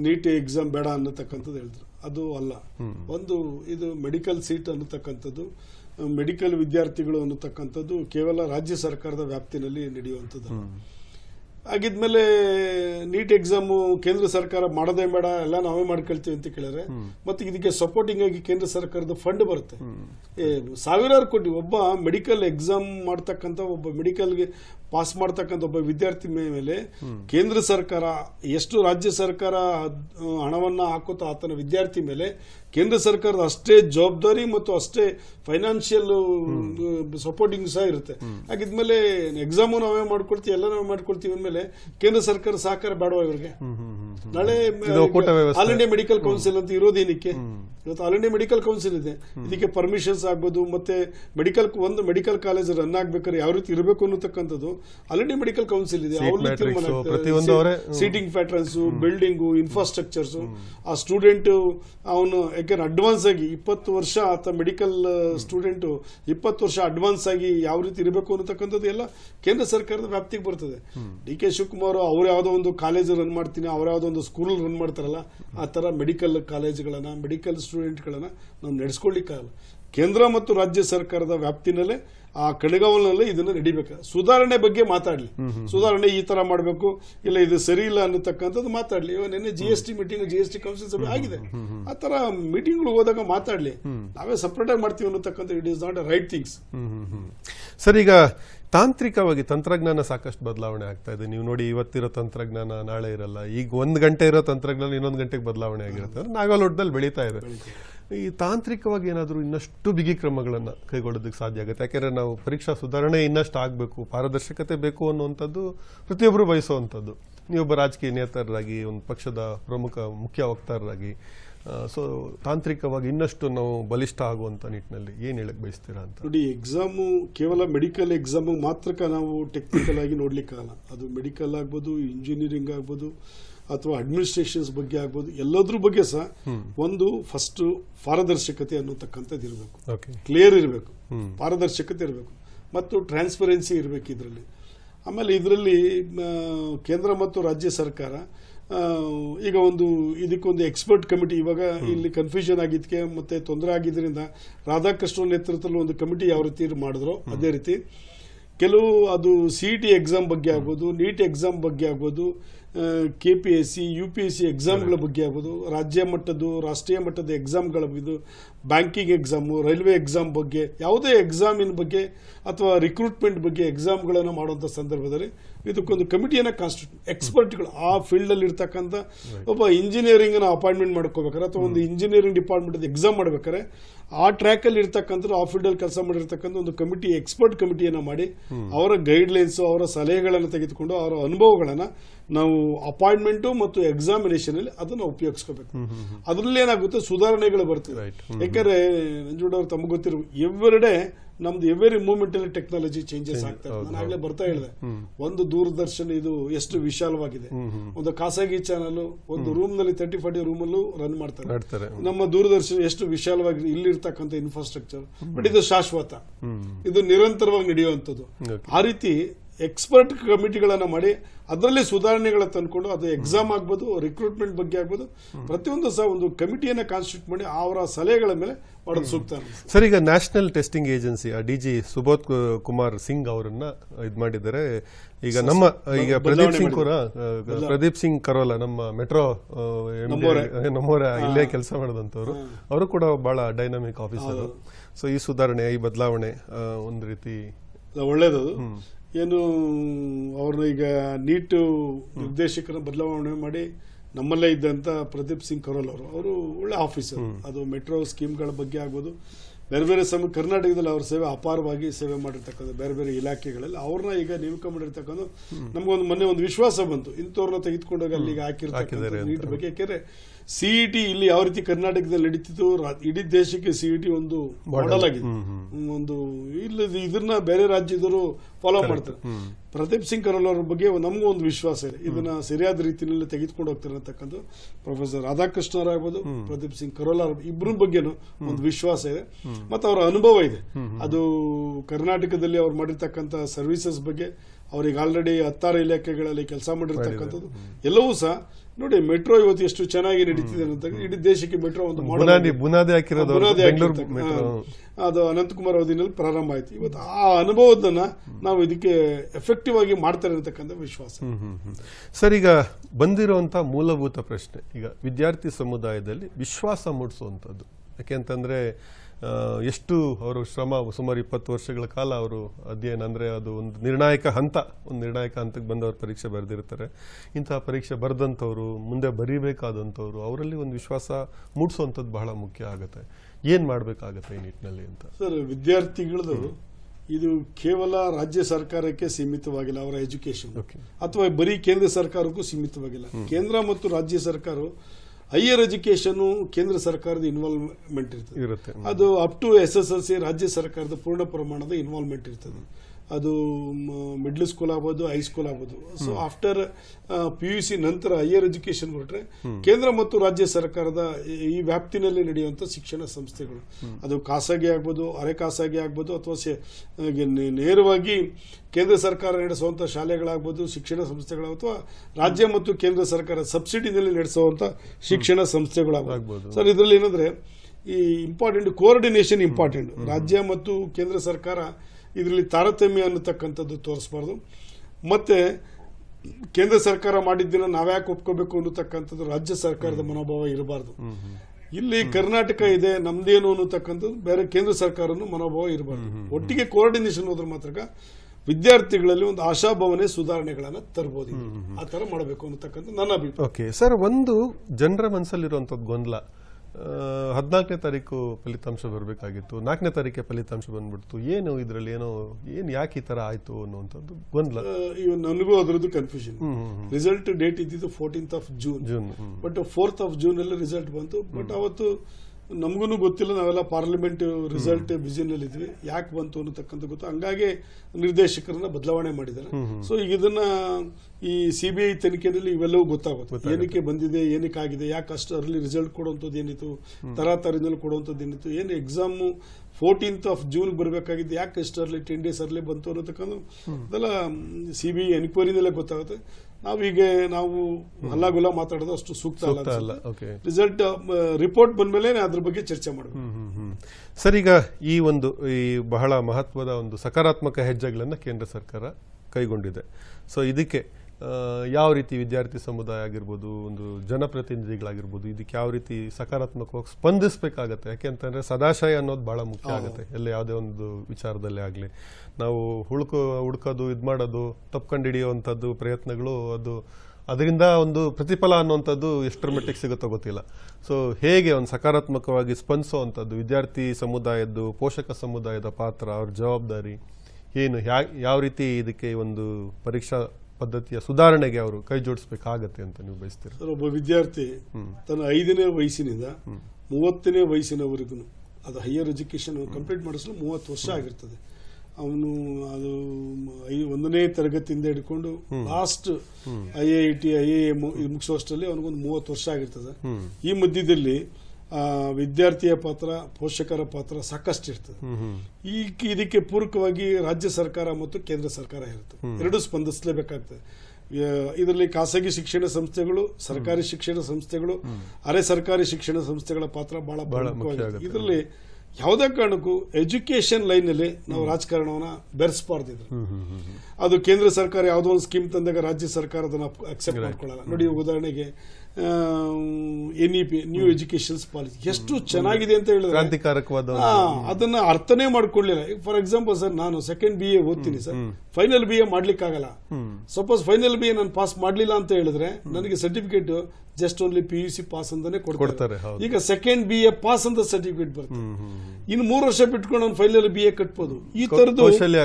ನೀಟ್ ಎಕ್ಸಾಮ್ ಬೇಡ ಅನ್ನತಕ್ಕಂಥದ್ದು ಹೇಳಿದ್ರು ಅದು ಅಲ್ಲ. ಒಂದು ಇದು ಮೆಡಿಕಲ್ ಸೀಟ್ ಅನ್ನತಕ್ಕಂಥದ್ದು, ಮೆಡಿಕಲ್ ವಿದ್ಯಾರ್ಥಿಗಳು ಅನ್ನತಕ್ಕಂಥದ್ದು ಕೇವಲ ರಾಜ್ಯ ಸರ್ಕಾರದ ವ್ಯಾಪ್ತಿನಲ್ಲಿ ನಡೆಯುವಂಥದ್ದು. ಆಗಿದ್ಮೇಲೆ ನೀಟ್ ಎಕ್ಸಾಮು ಕೇಂದ್ರ ಸರ್ಕಾರ ಮಾಡೋದೇ ಬೇಡ ಎಲ್ಲ ನಾವೇ ಮಾಡ್ಕೊಳ್ತೀವಿ ಅಂತ ಕೇಳಿದ್ರೆ ಮತ್ತೆ ಇದಕ್ಕೆ ಸಪೋರ್ಟಿಂಗ್ ಆಗಿ ಕೇಂದ್ರ ಸರ್ಕಾರದ ಫಂಡ್ ಬರುತ್ತೆ. ಏ, ಸಾವಿರಾರು ಕೋಟಿ ಒಬ್ಬ ಮೆಡಿಕಲ್ ಎಕ್ಸಾಮ್ ಮಾಡ್ತಕ್ಕಂಥ ಒಬ್ಬ ಮೆಡಿಕಲ್ಗೆ ಪಾಸ್ ಮಾಡ್ತಕ್ಕಂಥ ಒಬ್ಬ ವಿದ್ಯಾರ್ಥಿ ಮೇಲೆ ಕೇಂದ್ರ ಸರ್ಕಾರ ಎಷ್ಟು ರಾಜ್ಯ ಸರ್ಕಾರ ಹಣವನ್ನು ಹಾಕುತ್ತೋ ಆತನ ವಿದ್ಯಾರ್ಥಿ ಮೇಲೆ ಕೇಂದ್ರ ಸರ್ಕಾರದ ಅಷ್ಟೇ ಜವಾಬ್ದಾರಿ ಮತ್ತು ಅಷ್ಟೇ ಫೈನಾನ್ಷಿಯಲ್ ಸಪೋರ್ಟಿಂಗ್ ಸಹ ಇರುತ್ತೆ. ಹಾಗಿದ್ಮೇಲೆ ಎಕ್ಸಾಮು ನಾವೇ ಮಾಡ್ಕೊಳ್ತೀವಿ ಎಲ್ಲ ನಾವೇ ಮಾಡ್ಕೊಳ್ತೀವಿ ಅಂದ್ಮೇಲೆ ಕೇಂದ್ರ ಸರ್ಕಾರ ಸಹಕಾರ ಬೇಡವಾ ಇವ್ರಿಗೆ? ನಾಳೆ ಆಲ್ ಇಂಡಿಯಾ ಮೆಡಿಕಲ್ ಕೌನ್ಸಿಲ್ ಅಂತ ಇರೋದೇನಕ್ಕೆ ಇವತ್ತು ಆಲ್ ಇಂಡಿಯಾ ಮೆಡಿಕಲ್ ಕೌನ್ಸಿಲ್ ಇದೆ. ಇದಕ್ಕೆ ಪರ್ಮಿಷನ್ಸ್ ಆಗ್ಬೋದು ಮತ್ತೆ ಮೆಡಿಕಲ್ ಒಂದು ಮೆಡಿಕಲ್ ಕಾಲೇಜ್ ರನ್ ಆಗ್ಬೇಕಾದ್ರೆ ಯಾವ ರೀತಿ ಇರಬೇಕು ಅನ್ನತಕ್ಕಂಥದ್ದು ಆಲ್ ಇಂಡಿಯಾ ಮೆಡಿಕಲ್ ಕೌನ್ಸಿಲ್ ಇದೆ. ಸೀಟಿಂಗ್ ಪ್ಯಾಟರ್ನ್ಸ್ ಬಿಲ್ಡಿಂಗು ಇನ್ಫ್ರಾಸ್ಟ್ರಕ್ಚರ್ಸ್ ಆ ಸ್ಟೂಡೆಂಟ್ ಅವನು ಯಾಕಂದ್ರೆ ಅಡ್ವಾನ್ಸ್ ಆಗಿ ಇಪ್ಪತ್ತು ವರ್ಷ ಆತ ಮೆಡಿಕಲ್ ಸ್ಟೂಡೆಂಟು ಇಪ್ಪತ್ತು ವರ್ಷ ಅಡ್ವಾನ್ಸ್ ಆಗಿ ಯಾವ ರೀತಿ ಇರಬೇಕು ಅನ್ನತಕ್ಕಂಥದ್ದು ಎಲ್ಲ ಕೇಂದ್ರ ಸರ್ಕಾರದ ವ್ಯಾಪ್ತಿಗೆ ಬರ್ತದೆ. ಡಿ ಕೆ ಶಿವಕುಮಾರ್ ಅವ್ರು ಯಾವುದೋ ಒಂದು ಕಾಲೇಜ್ ರನ್ ಮಾಡ್ತೀನಿ, ಅವ್ರು ಯಾವುದೋ ಒಂದು ಸ್ಕೂಲ್ ರನ್ ಮಾಡ್ತಾರಲ್ಲ, ಆ ತರ ಮೆಡಿಕಲ್ ಕಾಲೇಜ್ಗಳನ್ನ ಮೆಡಿಕಲ್ ಸ್ಟೂಡೆಂಟ್ಗಳನ್ನ ನಾವು ನಡೆಸ್ಕೊಳ್ಳಿಕ್ಕಾಗಲ್ಲ. ಕೇಂದ್ರ ಮತ್ತು ರಾಜ್ಯ ಸರ್ಕಾರದ ವ್ಯಾಪ್ತಿನಲ್ಲೇ, ಆ ಕಣಗಾವಲಿನಲ್ಲೇ ಇದನ್ನ ನಡಿಬೇಕು. ಸುಧಾರಣೆ ಬಗ್ಗೆ ಮಾತಾಡಲಿ. ಸುಧಾರಣೆ ಈ ತರ ಮಾಡಬೇಕು, ಇಲ್ಲ ಇದು ಸರಿ ಇಲ್ಲ ಅನ್ನತಕ್ಕಂಥದ್ದು ಮಾತಾಡಲಿ. ನಿನ್ನೆ G S T meeting G S T council ಸಭೆ ಆಗಿದೆ. ಆ ತರ ಮೀಟಿಂಗ್ಗಳು ಹೋದಾಗ ಮಾತಾಡಲಿ. ನಾವೇ ಸಪ್ರೇಟ್ ಆಗಿ ಮಾಡ್ತೀವಿ ಅನ್ನತಕ್ಕಂಥ it is not right things. Sir, ಈಗ ತಾಂತ್ರಿಕವಾಗಿ ತಂತ್ರಜ್ಞಾನ ಸಾಕಷ್ಟು ಬದಲಾವಣೆ ಆಗ್ತಾ ಇದೆ. ನೀವು ನೋಡಿ ಇವತ್ತಿರೋ ತಂತ್ರಜ್ಞಾನ ನಾಳೆ ಇರಲ್ಲ. ಈಗ ಒಂದು ಗಂಟೆ ಇರೋ ತಂತ್ರಜ್ಞಾನ ಇನ್ನೊಂದು ಗಂಟೆಗೆ ಬದಲಾವಣೆ ಆಗಿರುತ್ತೆ. ನಾಗಾಲೋಟದಲ್ಲಿ ಬೆಳೀತಾ ಇದೆ. ಈ ತಾಂತ್ರಿಕವಾಗಿ ಏನಾದರೂ ಇನ್ನಷ್ಟು ಬಿಗಿ ಕ್ರಮಗಳನ್ನು ಕೈಗೊಳ್ಳೋದಕ್ಕೆ ಸಾಧ್ಯ ಆಗುತ್ತೆ. ಯಾಕೆಂದರೆ ನಾವು ಪರೀಕ್ಷಾ ಸುಧಾರಣೆ ಇನ್ನಷ್ಟು ಆಗಬೇಕು. ಪಾರದರ್ಶಕತೆ ಬೇಕು ಅನ್ನುವಂಥದ್ದು ಪ್ರತಿಯೊಬ್ಬರು ಬಯಸುವಂಥದ್ದು. ನೀವೊಬ್ಬ ರಾಜಕೀಯ ನೇತಾರರಾಗಿ, ಒಂದು ಪಕ್ಷದ ಪ್ರಮುಖ ಮುಖ್ಯ ವಕ್ತಾರರಾಗಿ ಸೊ ತಾಂತ್ರಿಕವಾಗಿ ಇನ್ನಷ್ಟು ನಾವು ಬಲಿಷ್ಠ ಆಗುವಂಥ ನಿಟ್ಟಿನಲ್ಲಿ ಏನು ಹೇಳಕ್ಕೆ ಬಯಸ್ತೀರಾ ಅಂತ? ನೋಡಿ ಎಕ್ಸಾಮು ಕೇವಲ ಮೆಡಿಕಲ್ ಎಕ್ಸಾಮು ಮಾತ್ರ ನಾವು ಟೆಕ್ನಿಕಲ್ ಆಗಿ ನೋಡ್ಲಿಕ್ಕಾಗಲ್ಲ. ಅದು ಮೆಡಿಕಲ್ ಆಗ್ಬೋದು ಇಂಜಿನಿಯರಿಂಗ್ ಆಗ್ಬೋದು ಅಥವಾ ಅಡ್ಮಿನಿಸ್ಟ್ರೇಷನ್ಸ್ ಬಗ್ಗೆ ಆಗ್ಬೋದು ಎಲ್ಲದ್ರ ಬಗ್ಗೆ ಸಹ ಒಂದು ಫಸ್ಟ್ ಪಾರದರ್ಶಕತೆ ಅನ್ನೋತಕ್ಕಂಥದ್ದು ಇರಬೇಕು. ಕ್ಲಿಯರ್ ಇರಬೇಕು. ಪಾರದರ್ಶಕತೆ ಇರಬೇಕು. ಮತ್ತು ಟ್ರಾನ್ಸ್ಪರೆನ್ಸಿ ಇರಬೇಕು ಇದರಲ್ಲಿ ಆಮೇಲೆ ಇದರಲ್ಲಿ ಕೇಂದ್ರ ಮತ್ತು ರಾಜ್ಯ ಸರ್ಕಾರ ಈಗ ಒಂದು ಇದಕ್ಕೊಂದು ಎಕ್ಸ್ಪರ್ಟ್ ಕಮಿಟಿ ಇವಾಗ ಇಲ್ಲಿ ಕನ್ಫ್ಯೂಷನ್ ಆಗಿದ್ದಕ್ಕೆ ಮತ್ತೆ ತೊಂದರೆ ಆಗಿದ್ದರಿಂದ ರಾಧಾಕೃಷ್ಣ ನೇತೃತ್ವದಲ್ಲಿ ಒಂದು ಕಮಿಟಿ ಯಾವ ರೀತಿ ಮಾಡಿದ್ರು ಅದೇ ರೀತಿ ಕೆಲವು ಅದು ಸಿ ಟಿ ಎಕ್ಸಾಮ್ ಬಗ್ಗೆ ಆಗ್ಬೋದು ನೀಟ್ ಎಕ್ಸಾಮ್ ಬಗ್ಗೆ ಆಗ್ಬೋದು K P S C U P S C ಎಕ್ಸಾಮ್ಗಳ ಬಗ್ಗೆ ಆಗ್ಬೋದು ರಾಜ್ಯ ಮಟ್ಟದ್ದು ರಾಷ್ಟ್ರೀಯ ಮಟ್ಟದ ಎಕ್ಸಾಮ್ಗಳ ಇದು ಬ್ಯಾಂಕಿಂಗ್ ಎಕ್ಸಾಮು ರೈಲ್ವೆ ಎಕ್ಸಾಮ್ ಬಗ್ಗೆ ಯಾವುದೇ ಎಕ್ಸಾಮಿನ ಬಗ್ಗೆ ಅಥವಾ ರಿಕ್ರೂಟ್ಮೆಂಟ್ ಬಗ್ಗೆ ಎಕ್ಸಾಮ್ಗಳನ್ನು ಮಾಡುವಂಥ ಸಂದರ್ಭದಲ್ಲಿ ಇದಕ್ಕೊಂದು ಕಮಿಟಿಯನ್ನು ಕಾನ್ಸ್ಟಿಟ್ಯೂಟ್ ಎಕ್ಸ್ಪರ್ಟ್ಗಳು ಆ ಫೀಲ್ಡಲ್ಲಿ ಇರ್ತಕ್ಕಂಥ ಒಬ್ಬ ಇಂಜಿನಿಯರಿಂಗನ್ನು ಅಪಾಯಿಂಟ್ಮೆಂಟ್ ಮಾಡ್ಕೋಬೇಕಾರೆ ಅಥವಾ ಒಂದು ಇಂಜಿನಿಯರಿಂಗ್ ಡಿಪಾರ್ಟ್ಮೆಂಟ್ ಎಕ್ಸಾಮ್ ಮಾಡ್ಬೇಕಾರೆ ಆ ಟ್ರ್ಯಾಕಲ್ಲಿ ಇರ್ತಕ್ಕಂಥ ಆ ಫೀಲ್ಡಲ್ಲಿ ಕೆಲಸ ಮಾಡಿರ್ತಕ್ಕಂಥ ಒಂದು ಕಮಿಟಿ ಎಕ್ಸ್ಪರ್ಟ್ ಕಮಿಟಿಯನ್ನು ಮಾಡಿ ಅವರ ಗೈಡ್ಲೈನ್ಸು ಅವರ ಸಲಹೆಗಳನ್ನು ತೆಗೆದುಕೊಂಡು ಅವರ ಅನುಭವಗಳನ್ನು ನಾವು ಅಪಾಯಿಂಟ್ಮೆಂಟು ಮತ್ತು ಎಕ್ಸಾಮಿನೇಷನ್ ಅಲ್ಲಿ ಅದನ್ನ ಉಪಯೋಗಿಸ್ಕೋಬೇಕು. ಅದರಲ್ಲಿ ಏನಾಗುತ್ತೆ ಸುಧಾರಣೆಗಳು ಬರ್ತದೆ. ಯಾಕಂದ್ರೆ ನಂಜುಂಡವ್ರು ತಮಗೆ ಗೊತ್ತಿರೋ ಎವ್ರಿಡೇ ನಮ್ದು ಎವ್ರಿ ಮೂಮೆಂಟ್ ಅಲ್ಲಿ ಟೆಕ್ನಾಲಜಿ ಚೇಂಜಸ್ ಆಗ್ತಾ ಇದೆ ನಾನು ಆಗ್ಲೇ ಬರ್ತಾ ಹೇಳಿದೆ. ಒಂದು ದೂರದರ್ಶನ ಇದು ಎಷ್ಟು ವಿಶಾಲವಾಗಿದೆ. ಒಂದು ಖಾಸಗಿ ಚಾನಲ್ ಒಂದು ರೂಮ್ನಲ್ಲಿ ತರ್ಟಿ ಫಾರ್ಟಿ ರೂಮ್ ಅಲ್ಲೂ ರನ್ ಮಾಡ್ತಾರೆ. ನಮ್ಮ ದೂರದರ್ಶನ ಎಷ್ಟು ವಿಶಾಲವಾಗಿ ಇಲ್ಲಿರ್ತಕ್ಕಂಥ ಇನ್ಫ್ರಾಸ್ಟ್ರಕ್ಚರ್ ಬಟ್ ಇದು ಶಾಶ್ವತ. ಇದು ನಿರಂತರವಾಗಿ ನಡೆಯುವಂಥದ್ದು. ಆ ರೀತಿ ಎಕ್ಸ್ಪರ್ಟ್ ಕಮಿಟಿಗಳನ್ನು ಮಾಡಿ ಅದರಲ್ಲಿ ಸುಧಾರಣೆಗಳ ತಂದ್ಕೊಂಡು ಅದು ಎಕ್ಸಾಮ್ ಆಗ್ಬೋದು ರಿಕ್ರೂಟ್ಮೆಂಟ್ ಬಗ್ಗೆ ಆಗ್ಬೋದು ಪ್ರತಿಯೊಂದು ಸಹ ಒಂದು ಕಮಿಟಿಯನ್ನು ಕಾನ್ಸ್ಟಿಟ್ಯೂಟ್ ಮಾಡಿ ಅವರ ಸಲಹೆಗಳ ಮೇಲೆ ಮಾಡೋದು ಸೂಕ್ತ. ಸರ್ ಈಗ national testing agency D G Subodh Kumar Singh ಅವರನ್ನ ಇದು ಮಾಡಿದ್ದಾರೆ. ಈಗ ನಮ್ಮ ಈಗ ಪ್ರದೀಪ್ ಸಿಂಗ್ ಕೂಡ ಪ್ರದೀಪ್ ಸಿಂಗ್ ಕರೋಲ ನಮ್ಮ ಮೆಟ್ರೋ ನಮ್ಮೋರೇ. ನಮ್ಮವರ. ಇಲ್ಲೇ ಕೆಲಸ ಮಾಡಿದಂಥವ್ರು ಅವರು ಕೂಡ ಬಹಳ ಡೈನಾಮಿಕ್ ಆಫೀಸರ್ ಸೊ ಈ ಸುಧಾರಣೆ ಈ ಬದಲಾವಣೆ ಒಂದು ರೀತಿ ಒಳ್ಳೇದು ಒಳ್ಳೇದದು. ಏನು ಅವ್ರನ್ನ ಈಗ ನೀಟು ನಿರ್ದೇಶಕರ ಬದಲಾವಣೆ ಮಾಡಿ ನಮ್ಮಲ್ಲೇ ಇದ್ದಂತ ಪ್ರದೀಪ್ ಸಿಂಗ್ ಕರೋಲ್ ಅವರು. ಅವರು ಒಳ್ಳೆ ಆಫೀಸರ್. ಅದು ಮೆಟ್ರೋ ಸ್ಕೀಮ್ಗಳ ಬಗ್ಗೆ ಆಗ್ಬೋದು ಬೇರೆ ಬೇರೆ ಸಮ ಕರ್ನಾಟಕದಲ್ಲಿ ಅವ್ರ ಸೇವೆ ಅಪಾರವಾಗಿ ಸೇವೆ ಮಾಡಿರ್ತಕ್ಕಂಥ ಬೇರೆ ಬೇರೆ ಇಲಾಖೆಗಳಲ್ಲಿ ಅವ್ರನ್ನ ಈಗ ನೇಮಕ ಮಾಡಿರ್ತಕ್ಕಂಥ ನಮ್ಗೊಂದು ಮೊನ್ನೆ ಒಂದು ವಿಶ್ವಾಸ ಬಂತು. ಇಂಥವ್ರನ್ನ ತೆಗೆದುಕೊಂಡೋಗಿ ಅಲ್ಲಿಗೆ ಹಾಕಿರ್ತಕ್ಕಂಥ. ನೀಟ್ ಬಗ್ಗೆ. ಯಾಕೆಂದ್ರೆ ಸಿಇಟಿ ಇಲ್ಲಿ ಯಾವ ರೀತಿ ಕರ್ನಾಟಕದಲ್ಲಿ ನಡೀತಿತ್ತು ಇಡೀ ದೇಶಕ್ಕೆ ಸಿಇಟಿ ಒಂದು ಮಾಡಲ್ ಆಗಿದೆ ಒಂದು ಇಲ್ಲ ಇದನ್ನ ಬೇರೆ ರಾಜ್ಯದವರು ಫಾಲೋ ಮಾಡ್ತಾರೆ. ಪ್ರದೀಪ್ ಸಿಂಗ್ ಕರೋಲ್ ಅವರ ಬಗ್ಗೆ ನಮಗೂ ಒಂದು ವಿಶ್ವಾಸ ಇದೆ. ಇದನ್ನ ಸರಿಯಾದ ರೀತಿಯಲ್ಲಿ ತೆಗೆದುಕೊಂಡು ಹೋಗ್ತಾರೆ ಅಂತಕ್ಕಂಥ ಪ್ರೊಫೆಸರ್ ರಾಧಾಕೃಷ್ಣ ಆಗ್ಬೋದು ಪ್ರದೀಪ್ ಸಿಂಗ್ ಕರೋಲ್ ಅವ್ರ ಇಬ್ಬರ ಬಗ್ಗೆನೂ ಒಂದು ವಿಶ್ವಾಸ ಇದೆ. ಮತ್ತೆ ಅವರ ಅನುಭವ ಇದೆ. ಅದು ಕರ್ನಾಟಕದಲ್ಲಿ ಅವ್ರು ಮಾಡಿರ್ತಕ್ಕಂಥ ಸರ್ವಿಸಸ್ ಬಗ್ಗೆ ಅವ್ರಿಗೆ ಆಲ್ರೆಡಿ ಹತ್ತಾರು ಇಲಾಖೆಗಳಲ್ಲಿ ಕೆಲಸ ಮಾಡಿರ್ತಕ್ಕಂಥದ್ದು. ಎಲ್ಲವೂ ಸಹ ನೋಡಿ ಮೆಟ್ರೋ ಇವತ್ತು ಎಷ್ಟು ಚೆನ್ನಾಗಿ ನಡೀತಿದೆ ಅಂತ ಇಡೀ ದೇಶಕ್ಕೆ ಮೆಟ್ರೋ ಒಂದು ಬುನಾದಿ. ಬುನಾದಿ ಹಾಕಿರೋದು. ಅದು ಅನಂತಕುಮಾರ್ ಅವಧಿನಲ್ಲಿ ಪ್ರಾರಂಭ ಆಯ್ತು. ಇವತ್ತು ಆ ಅನುಭವದನ್ನ ನಾವು ಇದಕ್ಕೆ ಎಫೆಕ್ಟಿವ್ ಆಗಿ ಮಾಡ್ತಾರೆ ಅಂತಕ್ಕಂಥ ವಿಶ್ವಾಸ. ಸರ್ ಈಗ ಬಂದಿರುವಂತ ಮೂಲಭೂತ ಪ್ರಶ್ನೆ ಈಗ ವಿದ್ಯಾರ್ಥಿ ಸಮುದಾಯದಲ್ಲಿ ವಿಶ್ವಾಸ ಮೂಡಿಸುವಂಥದ್ದು. ಯಾಕೆಂತಂದ್ರೆ ಎಷ್ಟು ಅವರು ಶ್ರಮ ಸುಮಾರು ಇಪ್ಪತ್ತು ವರ್ಷಗಳ ಕಾಲ ಅವರು ಅಧ್ಯಯನ ಅಂದರೆ ಅದು ಒಂದು ನಿರ್ಣಾಯಕ ಹಂತ ಒಂದು ನಿರ್ಣಾಯಕ ಹಂತಕ್ಕೆ ಬಂದವರು ಪರೀಕ್ಷೆ ಬರೆದಿರ್ತಾರೆ. ಇಂತಹ ಪರೀಕ್ಷೆ ಬರೆದಂಥವ್ರು ಮುಂದೆ ಬರೀಬೇಕಾದಂಥವ್ರು ಅವರಲ್ಲಿ ಒಂದು ವಿಶ್ವಾಸ ಮೂಡಿಸುವಂಥದ್ದು ಬಹಳ ಮುಖ್ಯ ಆಗುತ್ತೆ. ಏನು ಮಾಡಬೇಕಾಗತ್ತೆ ಈ ನಿಟ್ಟಿನಲ್ಲಿ ಅಂತ? ಸರ್ ವಿದ್ಯಾರ್ಥಿಗಳದು ಇದು ಕೇವಲ ರಾಜ್ಯ ಸರ್ಕಾರಕ್ಕೆ ಸೀಮಿತವಾಗಿಲ್ಲ ಅವರ ಎಜುಕೇಶನ್. ಅಥವಾ ಬರೀ ಕೇಂದ್ರ ಸರ್ಕಾರಕ್ಕೂ ಸೀಮಿತವಾಗಿಲ್ಲ. ಕೇಂದ್ರ ಮತ್ತು ರಾಜ್ಯ ಸರ್ಕಾರ ಹೈಯರ್ ಎಜುಕೇಶನ್ ಕೇಂದ್ರ ಸರ್ಕಾರದ ಇನ್ವಾಲ್ವ್ಮೆಂಟ್ ಇರ್ತದೆ. ಇರುತ್ತೆ. ಅದು up to S S L C ರಾಜ್ಯ ಸರ್ಕಾರದ ಪೂರ್ಣ ಪ್ರಮಾಣದ ಇನ್ವಾಲ್ವ್ಮೆಂಟ್ ಇರ್ತದೆ. ಅದು ಮಿಡ್ಲ್ ಸ್ಕೂಲ್ ಆಗ್ಬೋದು ಹೈಸ್ಕೂಲ್ ಆಗ್ಬೋದು. So after P U C ನಂತರ ಹೈಯರ್ ಎಜುಕೇಶನ್ ಕೊಟ್ಟರೆ ಕೇಂದ್ರ ಮತ್ತು ರಾಜ್ಯ ಸರ್ಕಾರದ ಈ- ವ್ಯಾಪ್ತಿನಲ್ಲಿ ನಡೆಯುವಂತ ಶಿಕ್ಷಣ ಸಂಸ್ಥೆಗಳು. ಅದು ಖಾಸಗಿ ಆಗ್ಬೋದು ಅರೆ ಖಾಸಗಿ ಆಗ್ಬೋದು ಅಥವಾ ನೇರವಾಗಿ ಕೇಂದ್ರ ಸರ್ಕಾರ ನಡೆಸುವಂತ ಶಾಲೆಗಳಾಗ್ಬೋದು ಶಿಕ್ಷಣ ಸಂಸ್ಥೆಗಳು ಅಥವಾ ರಾಜ್ಯ ಮತ್ತು ಕೇಂದ್ರ ಸರ್ಕಾರ ಸಬ್ಸಿಡಿನಲ್ಲಿ ನಡೆಸುವಂತ ಶಿಕ್ಷಣ ಸಂಸ್ಥೆಗಳಾಗ್ಬೋದು. ಸರ್ ಇದರಲ್ಲಿ ಏನಂದರೆ ಈ ಇಂಪಾರ್ಟೆಂಟ್ ಕೋಆರ್ಡಿನೇಷನ್ ಇಂಪಾರ್ಟೆಂಟ್ ರಾಜ್ಯ ಮತ್ತು ಕೇಂದ್ರ ಸರ್ಕಾರ ಇದರಲ್ಲಿ ತಾರತಮ್ಯ ಅನ್ನತಕ್ಕಂಥದ್ದು ತೋರಿಸ್ಬಾರ್ದು. ಮತ್ತೆ ಕೇಂದ್ರ ಸರ್ಕಾರ ಮಾಡಿದ್ದನ್ನ ನಾವ್ಯಾಕೆ ಒಪ್ಕೋಬೇಕು ಅನ್ನತಕ್ಕಂಥದ್ದು ರಾಜ್ಯ ಸರ್ಕಾರದ ಮನೋಭಾವ ಇರಬಾರ್ದು. ಇಲ್ಲಿ ಕರ್ನಾಟಕ ಇದೆ ನಮ್ದೇನು ಅನ್ನತಕ್ಕಂಥದ್ದು ಬೇರೆ ಕೇಂದ್ರ ಸರ್ಕಾರನು ಮನೋಭಾವ ಇರಬಾರ್ದು. ಒಟ್ಟಿಗೆ ಕೋಆರ್ಡಿನೇಷನ್ ಹೋದ್ರೆ ಮಾತ್ರ ವಿದ್ಯಾರ್ಥಿಗಳಲ್ಲಿ ಒಂದು ಆಶಾಭಾವನೆ ಸುಧಾರಣೆಗಳನ್ನ ತರಬಹುದು. ಆ ತರ ಮಾಡಬೇಕು ಅನ್ನತಕ್ಕಂಥ ನನ್ನ ಅಭಿಪ್ರಾಯ. ಓಕೆ ಸರ್ ಒಂದು ಜನರ ಮನಸ್ಸಲ್ಲಿರುವಂತದ್ದು ಗೊಂದಲ. ಹದಿನಾಲ್ಕನೇ ತಾರೀಕು ಫಲಿತಾಂಶ ಬರಬೇಕಾಗಿತ್ತು. ನಾಲ್ಕನೇ ತಾರೀಕೆ ಫಲಿತಾಂಶ ಬಂದ್ಬಿಡ್ತು. ಏನು ಇದರಲ್ಲಿ ಏನೋ ಏನು ಯಾಕೆ ಈ ಥರ ಆಯಿತು ಅನ್ನುವಂಥದ್ದು ಗೊಂದಲ. ಇವನ್ ಇವ್ ನನಗೂ ಅದರದ್ದು ಕನ್ಫ್ಯೂಷನ್ ರಿಸಲ್ಟ್ ಡೇಟ್ ಇದ್ದಿದ್ದು fourteenth of June June but fourth of June ಅಲ್ಲಿ ರಿಸಲ್ಟ್ ಬಂತು. ಬಟ್ ಅವತ್ತು ನಮಗೂ ಗೊತ್ತಿಲ್ಲ ನಾವೆಲ್ಲ ಪಾರ್ಲಿಮೆಂಟ್ ರಿಸಲ್ಟ್ ಬಿಸಿನಲ್ಲಿ ಇದ್ವಿ ಯಾಕೆ ಬಂತು ಅನ್ನತಕ್ಕಂಥ ಗೊತ್ತು. ಹಂಗಾಗಿ ನಿರ್ದೇಶಕರನ್ನ ಬದಲಾವಣೆ ಮಾಡಿದ್ದಾರೆ. ಸೊ ಈಗ ಇದನ್ನ ಈ ಸಿಬಿಐ ತನಿಖೆಯಲ್ಲಿ ಇವೆಲ್ಲವೂ ಗೊತ್ತಾಗುತ್ತೆ. ಏನಕ್ಕೆ ಬಂದಿದೆ ಏನಕ್ಕೆ ಆಗಿದೆ ಯಾಕೆ ಅಷ್ಟು ಅರ್ಲಿ ರಿಸಲ್ಟ್ ಕೊಡುವಂಥದ್ದು ಏನಿತ್ತು ತರಾತರಿನಲ್ಲಿ ಕೊಡುವಂಥದ್ದು ಏನಿತ್ತು ಏನು ಎಕ್ಸಾಮು ಫೋರ್ಟೀನ್ತ್ ಆಫ್ ಜೂನ್ ಬರಬೇಕಾಗಿದ್ದು ಯಾಕೆ ಎಷ್ಟು ಅರ್ಲಿ ಟೆನ್ ಡೇಸ್ ಅರ್ಲಿ ಬಂತು ಅನ್ನತಕ್ಕಂಥ ಅದೆಲ್ಲ ಸಿಬಿಐ ಎನ್ಕ್ವೈರಿನಲ್ಲೇ ಗೊತ್ತಾಗುತ್ತೆ. ನಾವೀಗ ನಾವು ಹಲ್ಲಾಗುಲ್ಲ ಮಾತಾಡೋದು ಅಷ್ಟು ಸೂಕ್ತ ಅಲ್ಲ ರಿಸಲ್ಟ್ ರಿಪೋರ್ಟ್ ಬಂದ್ಮೇಲೆ ಅದ್ರ ಬಗ್ಗೆ ಚರ್ಚೆ ಮಾಡಬೇಕು. ಸರ್ ಈಗ ಈ ಒಂದು ಈ ಬಹಳ ಮಹತ್ವದ ಒಂದು ಸಕಾರಾತ್ಮಕ ಹೆಜ್ಜೆಗಳನ್ನು ಕೇಂದ್ರ ಸರ್ಕಾರ ಕೈಗೊಂಡಿದೆ. ಸೊ ಇದಕ್ಕೆ ಯಾವ ರೀತಿ ವಿದ್ಯಾರ್ಥಿ ಸಮುದಾಯ ಆಗಿರ್ಬೋದು ಒಂದು ಜನಪ್ರತಿನಿಧಿಗಳಾಗಿರ್ಬೋದು ಇದಕ್ಕೆ ಯಾವ ರೀತಿ ಸಕಾರಾತ್ಮಕವಾಗಿ ಸ್ಪಂದಿಸಬೇಕಾಗತ್ತೆ? ಯಾಕೆಂತಂದ್ರೆ ಸದಾಶಯ ಅನ್ನೋದು ಬಹಳ ಮುಖ್ಯ ಆಗುತ್ತೆ. ಎಲ್ಲ ಯಾವುದೇ ಒಂದು ವಿಚಾರದಲ್ಲೇ ಆಗಲಿ. ನಾವು ಹುಡುಕೋ ಹುಡ್ಕೋದು ಇದು ಮಾಡೋದು ತಪ್ಕೊಂಡು ಹಿಡಿಯುವಂಥದ್ದು ಪ್ರಯತ್ನಗಳು ಅದು ಅದರಿಂದ ಒಂದು ಪ್ರತಿಫಲ ಅನ್ನುವಂಥದ್ದು ಎಷ್ಟರ ಮಟ್ಟಿಗೆ ಸಿಗುತ್ತೋ ಗೊತ್ತಿಲ್ಲ. ಸೊ ಹೇಗೆ ಒಂದು ಸಕಾರಾತ್ಮಕವಾಗಿ ಸ್ಪಂದಿಸುವಂಥದ್ದು ವಿದ್ಯಾರ್ಥಿ ಸಮುದಾಯದ್ದು ಪೋಷಕ ಸಮುದಾಯದ ಪಾತ್ರ ಅವ್ರ ಜವಾಬ್ದಾರಿ ಏನು ಯಾವ ರೀತಿ ಇದಕ್ಕೆ ಒಂದು ಪರೀಕ್ಷಾ ಪದ್ಧತಿಯ ಸುಧಾರಣೆಗೆ ಅವರು ಕೈ ಜೋಡಿಸಬೇಕಾಗತ್ತೆ ಅಂತ ನೀವು ಬಯಸ್ತೀರಿ? ಸರ್ ಒಬ್ಬ ವಿದ್ಯಾರ್ಥಿ ತನ್ನ ಐದನೇ ವಯಸ್ಸಿನಿಂದ ಮೂವತ್ತನೇ ವಯಸ್ಸಿನವರೆಗೂ ಅದು ಹೈಯರ್ ಎಜುಕೇಶನ್ ಕಂಪ್ಲೀಟ್ ಮಾಡಿಸಲು ಮೂವತ್ತು ವರ್ಷ ಆಗಿರ್ತದೆ. ಅವನು ಅದು ಐ- ಒಂದನೇ ತರಗತಿಯಿಂದ ಹಿಡ್ಕೊಂಡು last I I T I A M ಮುಗಿಸುವಷ್ಟರಲ್ಲಿ ಅವನಿಗೊಂದು ಮೂವತ್ತು ವರ್ಷ ಆಗಿರ್ತದೆ. ಈ ಮಧ್ಯದಲ್ಲಿ ವಿದ್ಯಾರ್ಥಿಯ ಪಾತ್ರ ಪೋಷಕರ ಪಾತ್ರ ಸಾಕಷ್ಟು ಇರ್ತದೆ ಈ ಇದಕ್ಕೆ ಪೂರಕವಾಗಿ ರಾಜ್ಯ ಸರ್ಕಾರ ಮತ್ತು ಕೇಂದ್ರ ಸರ್ಕಾರ ಇರುತ್ತೆ. ಎರಡು ಸ್ಪಂದಿಸಲೇಬೇಕಾಗ್ತದೆ. ಇದರಲ್ಲಿ ಖಾಸಗಿ ಶಿಕ್ಷಣ ಸಂಸ್ಥೆಗಳು ಸರ್ಕಾರಿ ಶಿಕ್ಷಣ ಸಂಸ್ಥೆಗಳು ಅರೆ ಸರ್ಕಾರಿ ಶಿಕ್ಷಣ ಸಂಸ್ಥೆಗಳ ಪಾತ್ರ ಬಹಳ ಇದರಲ್ಲಿ ಯಾವುದೇ ಕಾರಣಕ್ಕೂ ಎಜುಕೇಶನ್ ಲೈನ್ ಅಲ್ಲಿ ನಾವು ರಾಜಕಾರಣವನ್ನ ಬೆರೆಸಬಾರ್ದಿದ್ರು. ಅದು ಕೇಂದ್ರ ಸರ್ಕಾರ ಯಾವುದೋ ಒಂದು ಸ್ಕೀಮ್ ತಂದಾಗ ರಾಜ್ಯ ಸರ್ಕಾರ ಅದನ್ನ ಅಕ್ಸೆಪ್ಟ್ ಮಾಡ್ಕೊಳ್ಳಲ್ಲ. ನೋಡಿ ಉದಾಹರಣೆಗೆ N E P new education policy ಎಷ್ಟು ಚೆನ್ನಾಗಿದೆ ಅಂತ ಹೇಳಿದ್ರೆ ಕ್ರಾಂತಿಕಾರಕವಾದ ಅದನ್ನ ಅರ್ಥನೇ ಮಾಡ್ಕೊಳ್ಳಿಲ್ಲ. ಫಾರ್ ಎಕ್ಸಾಂಪಲ್ ಸರ್ ನಾನು ಸೆಕೆಂಡ್ ಬಿ ಎ ಓದ್ತೀನಿ ಸರ್ ಫೈನಲ್ ಬಿ ಎ ಮಾಡ್ಲಿಕ್ಕೆ ಆಗಲ್ಲ ಸಪೋಸ್ ಫೈನಲ್ ಬಿ ಎ ನಾನು ಪಾಸ್ ಮಾಡ್ಲಿಲ್ಲ ಅಂತ ಹೇಳಿದ್ರೆ ನನಗೆ certificate just only P U C pass ಅಂತಾನೆ ಕೊಡ್ತಾರೆ, ಈಗ ಸೆಕೆಂಡ್ ಬಿ ಎ ಪಾಸ್ ಅಂತ ಸರ್ಟಿಫಿಕೇಟ್ ಬರ್ತದೆ. ಇನ್ನು ಮೂರು ವರ್ಷ ಬಿಟ್ಕೊಂಡು ಅವ್ನು ಫೈನಲ್ ಬಿ ಎ ಕಟ್ಬೋದು. ಈ ತರದ್ದು ಕೌಶಲ್ಯ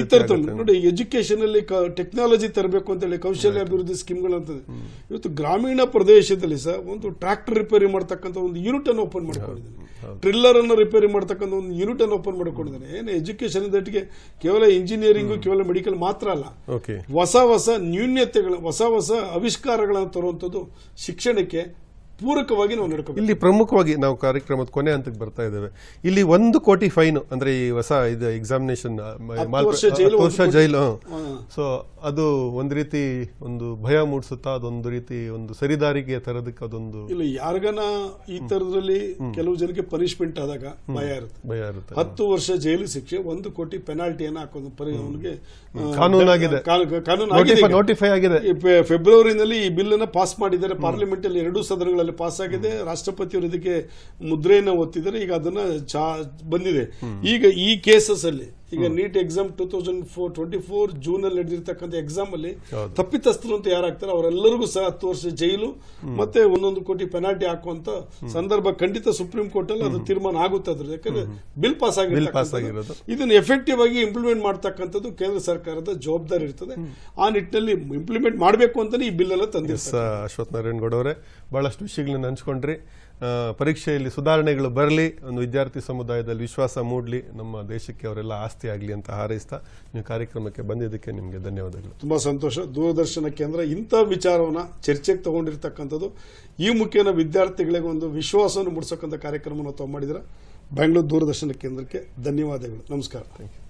ಈ ತರದ್ದು ನೋಡಿ ಎಜುಕೇಶನ್ ಅಲ್ಲಿ ಟೆಕ್ನಾಲಜಿ ತರಬೇಕು ಅಂತ ಹೇಳಿ ಕೌಶಲ್ಯ ಅಭಿವೃದ್ಧಿ ಸ್ಕೀಮ್ಗಳು ಅಂತದೆ ಇವತ್ತು ಗ್ರಾಮೀಣ ಪ್ರದೇಶದಲ್ಲಿ ಸಹ ಒಂದು ಟ್ರಾಕ್ಟರ್ ರಿಪೇರಿ ಮಾಡ್ತಕ್ಕಂಥ ಒಂದು ಯೂನಿಟ್ ಅನ್ನು ಓಪನ್ ಮಾಡ್ಕೊಂಡಿದ್ದಾನೆ ಟ್ರಿಲ್ಲರ್ ಅನ್ನು ರಿಪೇರಿ ಮಾಡ್ತಕ್ಕಂಥ ಒಂದು ಯೂನಿಟ್ ಅನ್ನು ಓಪನ್ ಮಾಡ್ಕೊಂಡಿದ್ದಾನೆ ಏನು ಎಜುಕೇಶನ್ ದಟ್ಟಿಗೆ ಕೇವಲ ಇಂಜಿನಿಯರಿಂಗ್ ಕೇವಲ ಮೆಡಿಕಲ್ ಮಾತ್ರ ಅಲ್ಲ. ಹೊಸ ಹೊಸ ನ್ಯೂನ್ಯತೆಗಳ ಹೊಸ ಹೊಸ ಆವಿಷ್ಕಾರಗಳನ್ನು ತರುವಂಥದ್ದು ಶಿಕ್ಷಣಕ್ಕೆ ಪೂರಕವಾಗಿ ನಾವು ನಡ್ಕೋಬೇಕು. ಇಲ್ಲಿ ಪ್ರಮುಖವಾಗಿ ನಾವು ಕಾರ್ಯಕ್ರಮದ ಕೊನೆ ಹಂತಕ್ಕೆ ಬರ್ತಾ ಇದ್ದೇವೆ. ಇಲ್ಲಿ ಒಂದು ಕೋಟಿ ಫೈನ್ ಅಂದ್ರೆ ಈ ಹೊಸ ಇದು ಎಕ್ಸಾಮಿನೇಷನ್ ವರ್ಷ ಜೈಲು. ಸೊ ಅದು ಒಂದು ರೀತಿ ಒಂದು ಭಯ ಮೂಡಿಸುತ್ತಾ ಅದೊಂದು ರೀತಿ ಒಂದು ಸರಿದಾರಿಗೆ ತರೋದಕ್ಕೆ ಅದೊಂದು ಇಲ್ಲ ಯಾರಿಗನ ಈ ತರದಲ್ಲಿ ಕೆಲವು ಜನಕ್ಕೆ ಪನಿಷ್ಮೆಂಟ್ ಆದಾಗ ಭಯ ಇರುತ್ತೆ. ಭಯ ಇರುತ್ತೆ. ಹತ್ತು ವರ್ಷ ಜೈಲು ಶಿಕ್ಷೆ ಒಂದು ಕೋಟಿ ಪೆನಾಲ್ಟಿಯನ್ನು ಹಾಕೋದು ಪರಿ ಅವನಿಗೆ ಕಾನೂನಾಗಿದೆ. ಕಾನೂನು ಆಗಿದೆ ನೋಟಿಫೈ ಆಗಿದೆ. ಫೆಬ್ರವರಿನಲ್ಲಿ ಈ ಬಿಲ್ ಅನ್ನ ಪಾಸ್ ಮಾಡಿದ್ದಾರೆ. ಪಾರ್ಲಿಮೆಂಟ್ ಅಲ್ಲಿ ಎರಡು ಸದನಗಳಲ್ಲಿ ಪಾಸ್ ಆಗಿದೆ ರಾಷ್ಟ್ರಪತಿಯವರು ಇದಕ್ಕೆ ಮುದ್ರೆಯನ್ನು ಒತ್ತಿದ್ದಾರೆ. ಈಗ ಅದನ್ನ ಬಂದಿದೆ. ಈಗ ಈ ಕೇಸಸ್ ಅಲ್ಲಿ ಈಗ NEET exam two thousand four twenty four June ಅಲ್ಲಿ ನಡೆದಿರ್ತಕ್ಕಂಥ ಎಕ್ಸಾಮ್ ಅಲ್ಲಿ. ತಪ್ಪಿತಸ್ಥರು ಅಂತ ಯಾರಾಗ್ತಾರೆ ಅವರೆಲ್ಲರಿಗೂ ಸಹ ಹತ್ತು ವರ್ಷ ಜೈಲು ಮತ್ತೆ ಒಂದೊಂದು ಕೋಟಿ ಪೆನಾಲ್ಟಿ ಹಾಕುವಂತ ಸಂದರ್ಭ ಖಂಡಿತ ಸುಪ್ರೀಂ ಕೋರ್ಟ್ ಅಲ್ಲಿ ಅದು ತೀರ್ಮಾನ ಆಗುತ್ತೆ ಅದ್ರ ಯಾಕಂದ್ರೆ ಬಿಲ್ ಪಾಸ್. ಆಗಿರೋದು. ಇದನ್ನ ಎಫೆಕ್ಟಿವ್ ಆಗಿ ಇಂಪ್ಲಿಮೆಂಟ್ ಮಾಡ್ತಕ್ಕಂಥದ್ದು ಕೇಂದ್ರ ಸರ್ಕಾರದ ಜವಾಬ್ದಾರಿ ಇರ್ತದೆ. ಆ ನಿಟ್ಟಿನಲ್ಲಿ ಇಂಪ್ಲಿಮೆಂಟ್ ಮಾಡಬೇಕು ಅಂತಾನೆ ಈ ಬಿಲ್ ಎಲ್ಲ ತಂದಿರ್ತಾರೆ ಅಶ್ವಥ್ ನಾರಾಯಣಗೌಡ ಅವರೇ ಬಹಳಷ್ಟು ವಿಷಯಗಳನ್ನ ಹಂಚ್ಕೊಂಡ್ರಿ. ಪರೀಕ್ಷೆಯಲ್ಲಿ ಸುಧಾರಣೆಗಳು ಬರಲಿ ಒಂದು ವಿದ್ಯಾರ್ಥಿ ಸಮುದಾಯದಲ್ಲಿ ವಿಶ್ವಾಸ ಮೂಡಲಿ ನಮ್ಮ ದೇಶಕ್ಕೆ ಅವರೆಲ್ಲ ಆಸ್ತಿ ಆಗಲಿ ಅಂತ ಹಾರೈಸ್ತಾ ನೀವು ಕಾರ್ಯಕ್ರಮಕ್ಕೆ ಬಂದಿದ್ದಕ್ಕೆ ನಿಮಗೆ ಧನ್ಯವಾದಗಳು. ತುಂಬ ಸಂತೋಷ. ದೂರದರ್ಶನ ಕೇಂದ್ರ ಇಂಥ ವಿಚಾರವನ್ನು ಚರ್ಚೆಗೆ ತಗೊಂಡಿರ್ತಕ್ಕಂಥದ್ದು ಈ ಮುಖೇನ ವಿದ್ಯಾರ್ಥಿಗಳಿಗೆ ಒಂದು ವಿಶ್ವಾಸವನ್ನು ಮೂಡಿಸಕ್ಕಂಥ ಕಾರ್ಯಕ್ರಮವನ್ನು ತಾವು ಮಾಡಿದ್ರ ಬೆಂಗಳೂರು ದೂರದರ್ಶನ ಕೇಂದ್ರಕ್ಕೆ ಧನ್ಯವಾದಗಳು. ನಮಸ್ಕಾರ. Thank you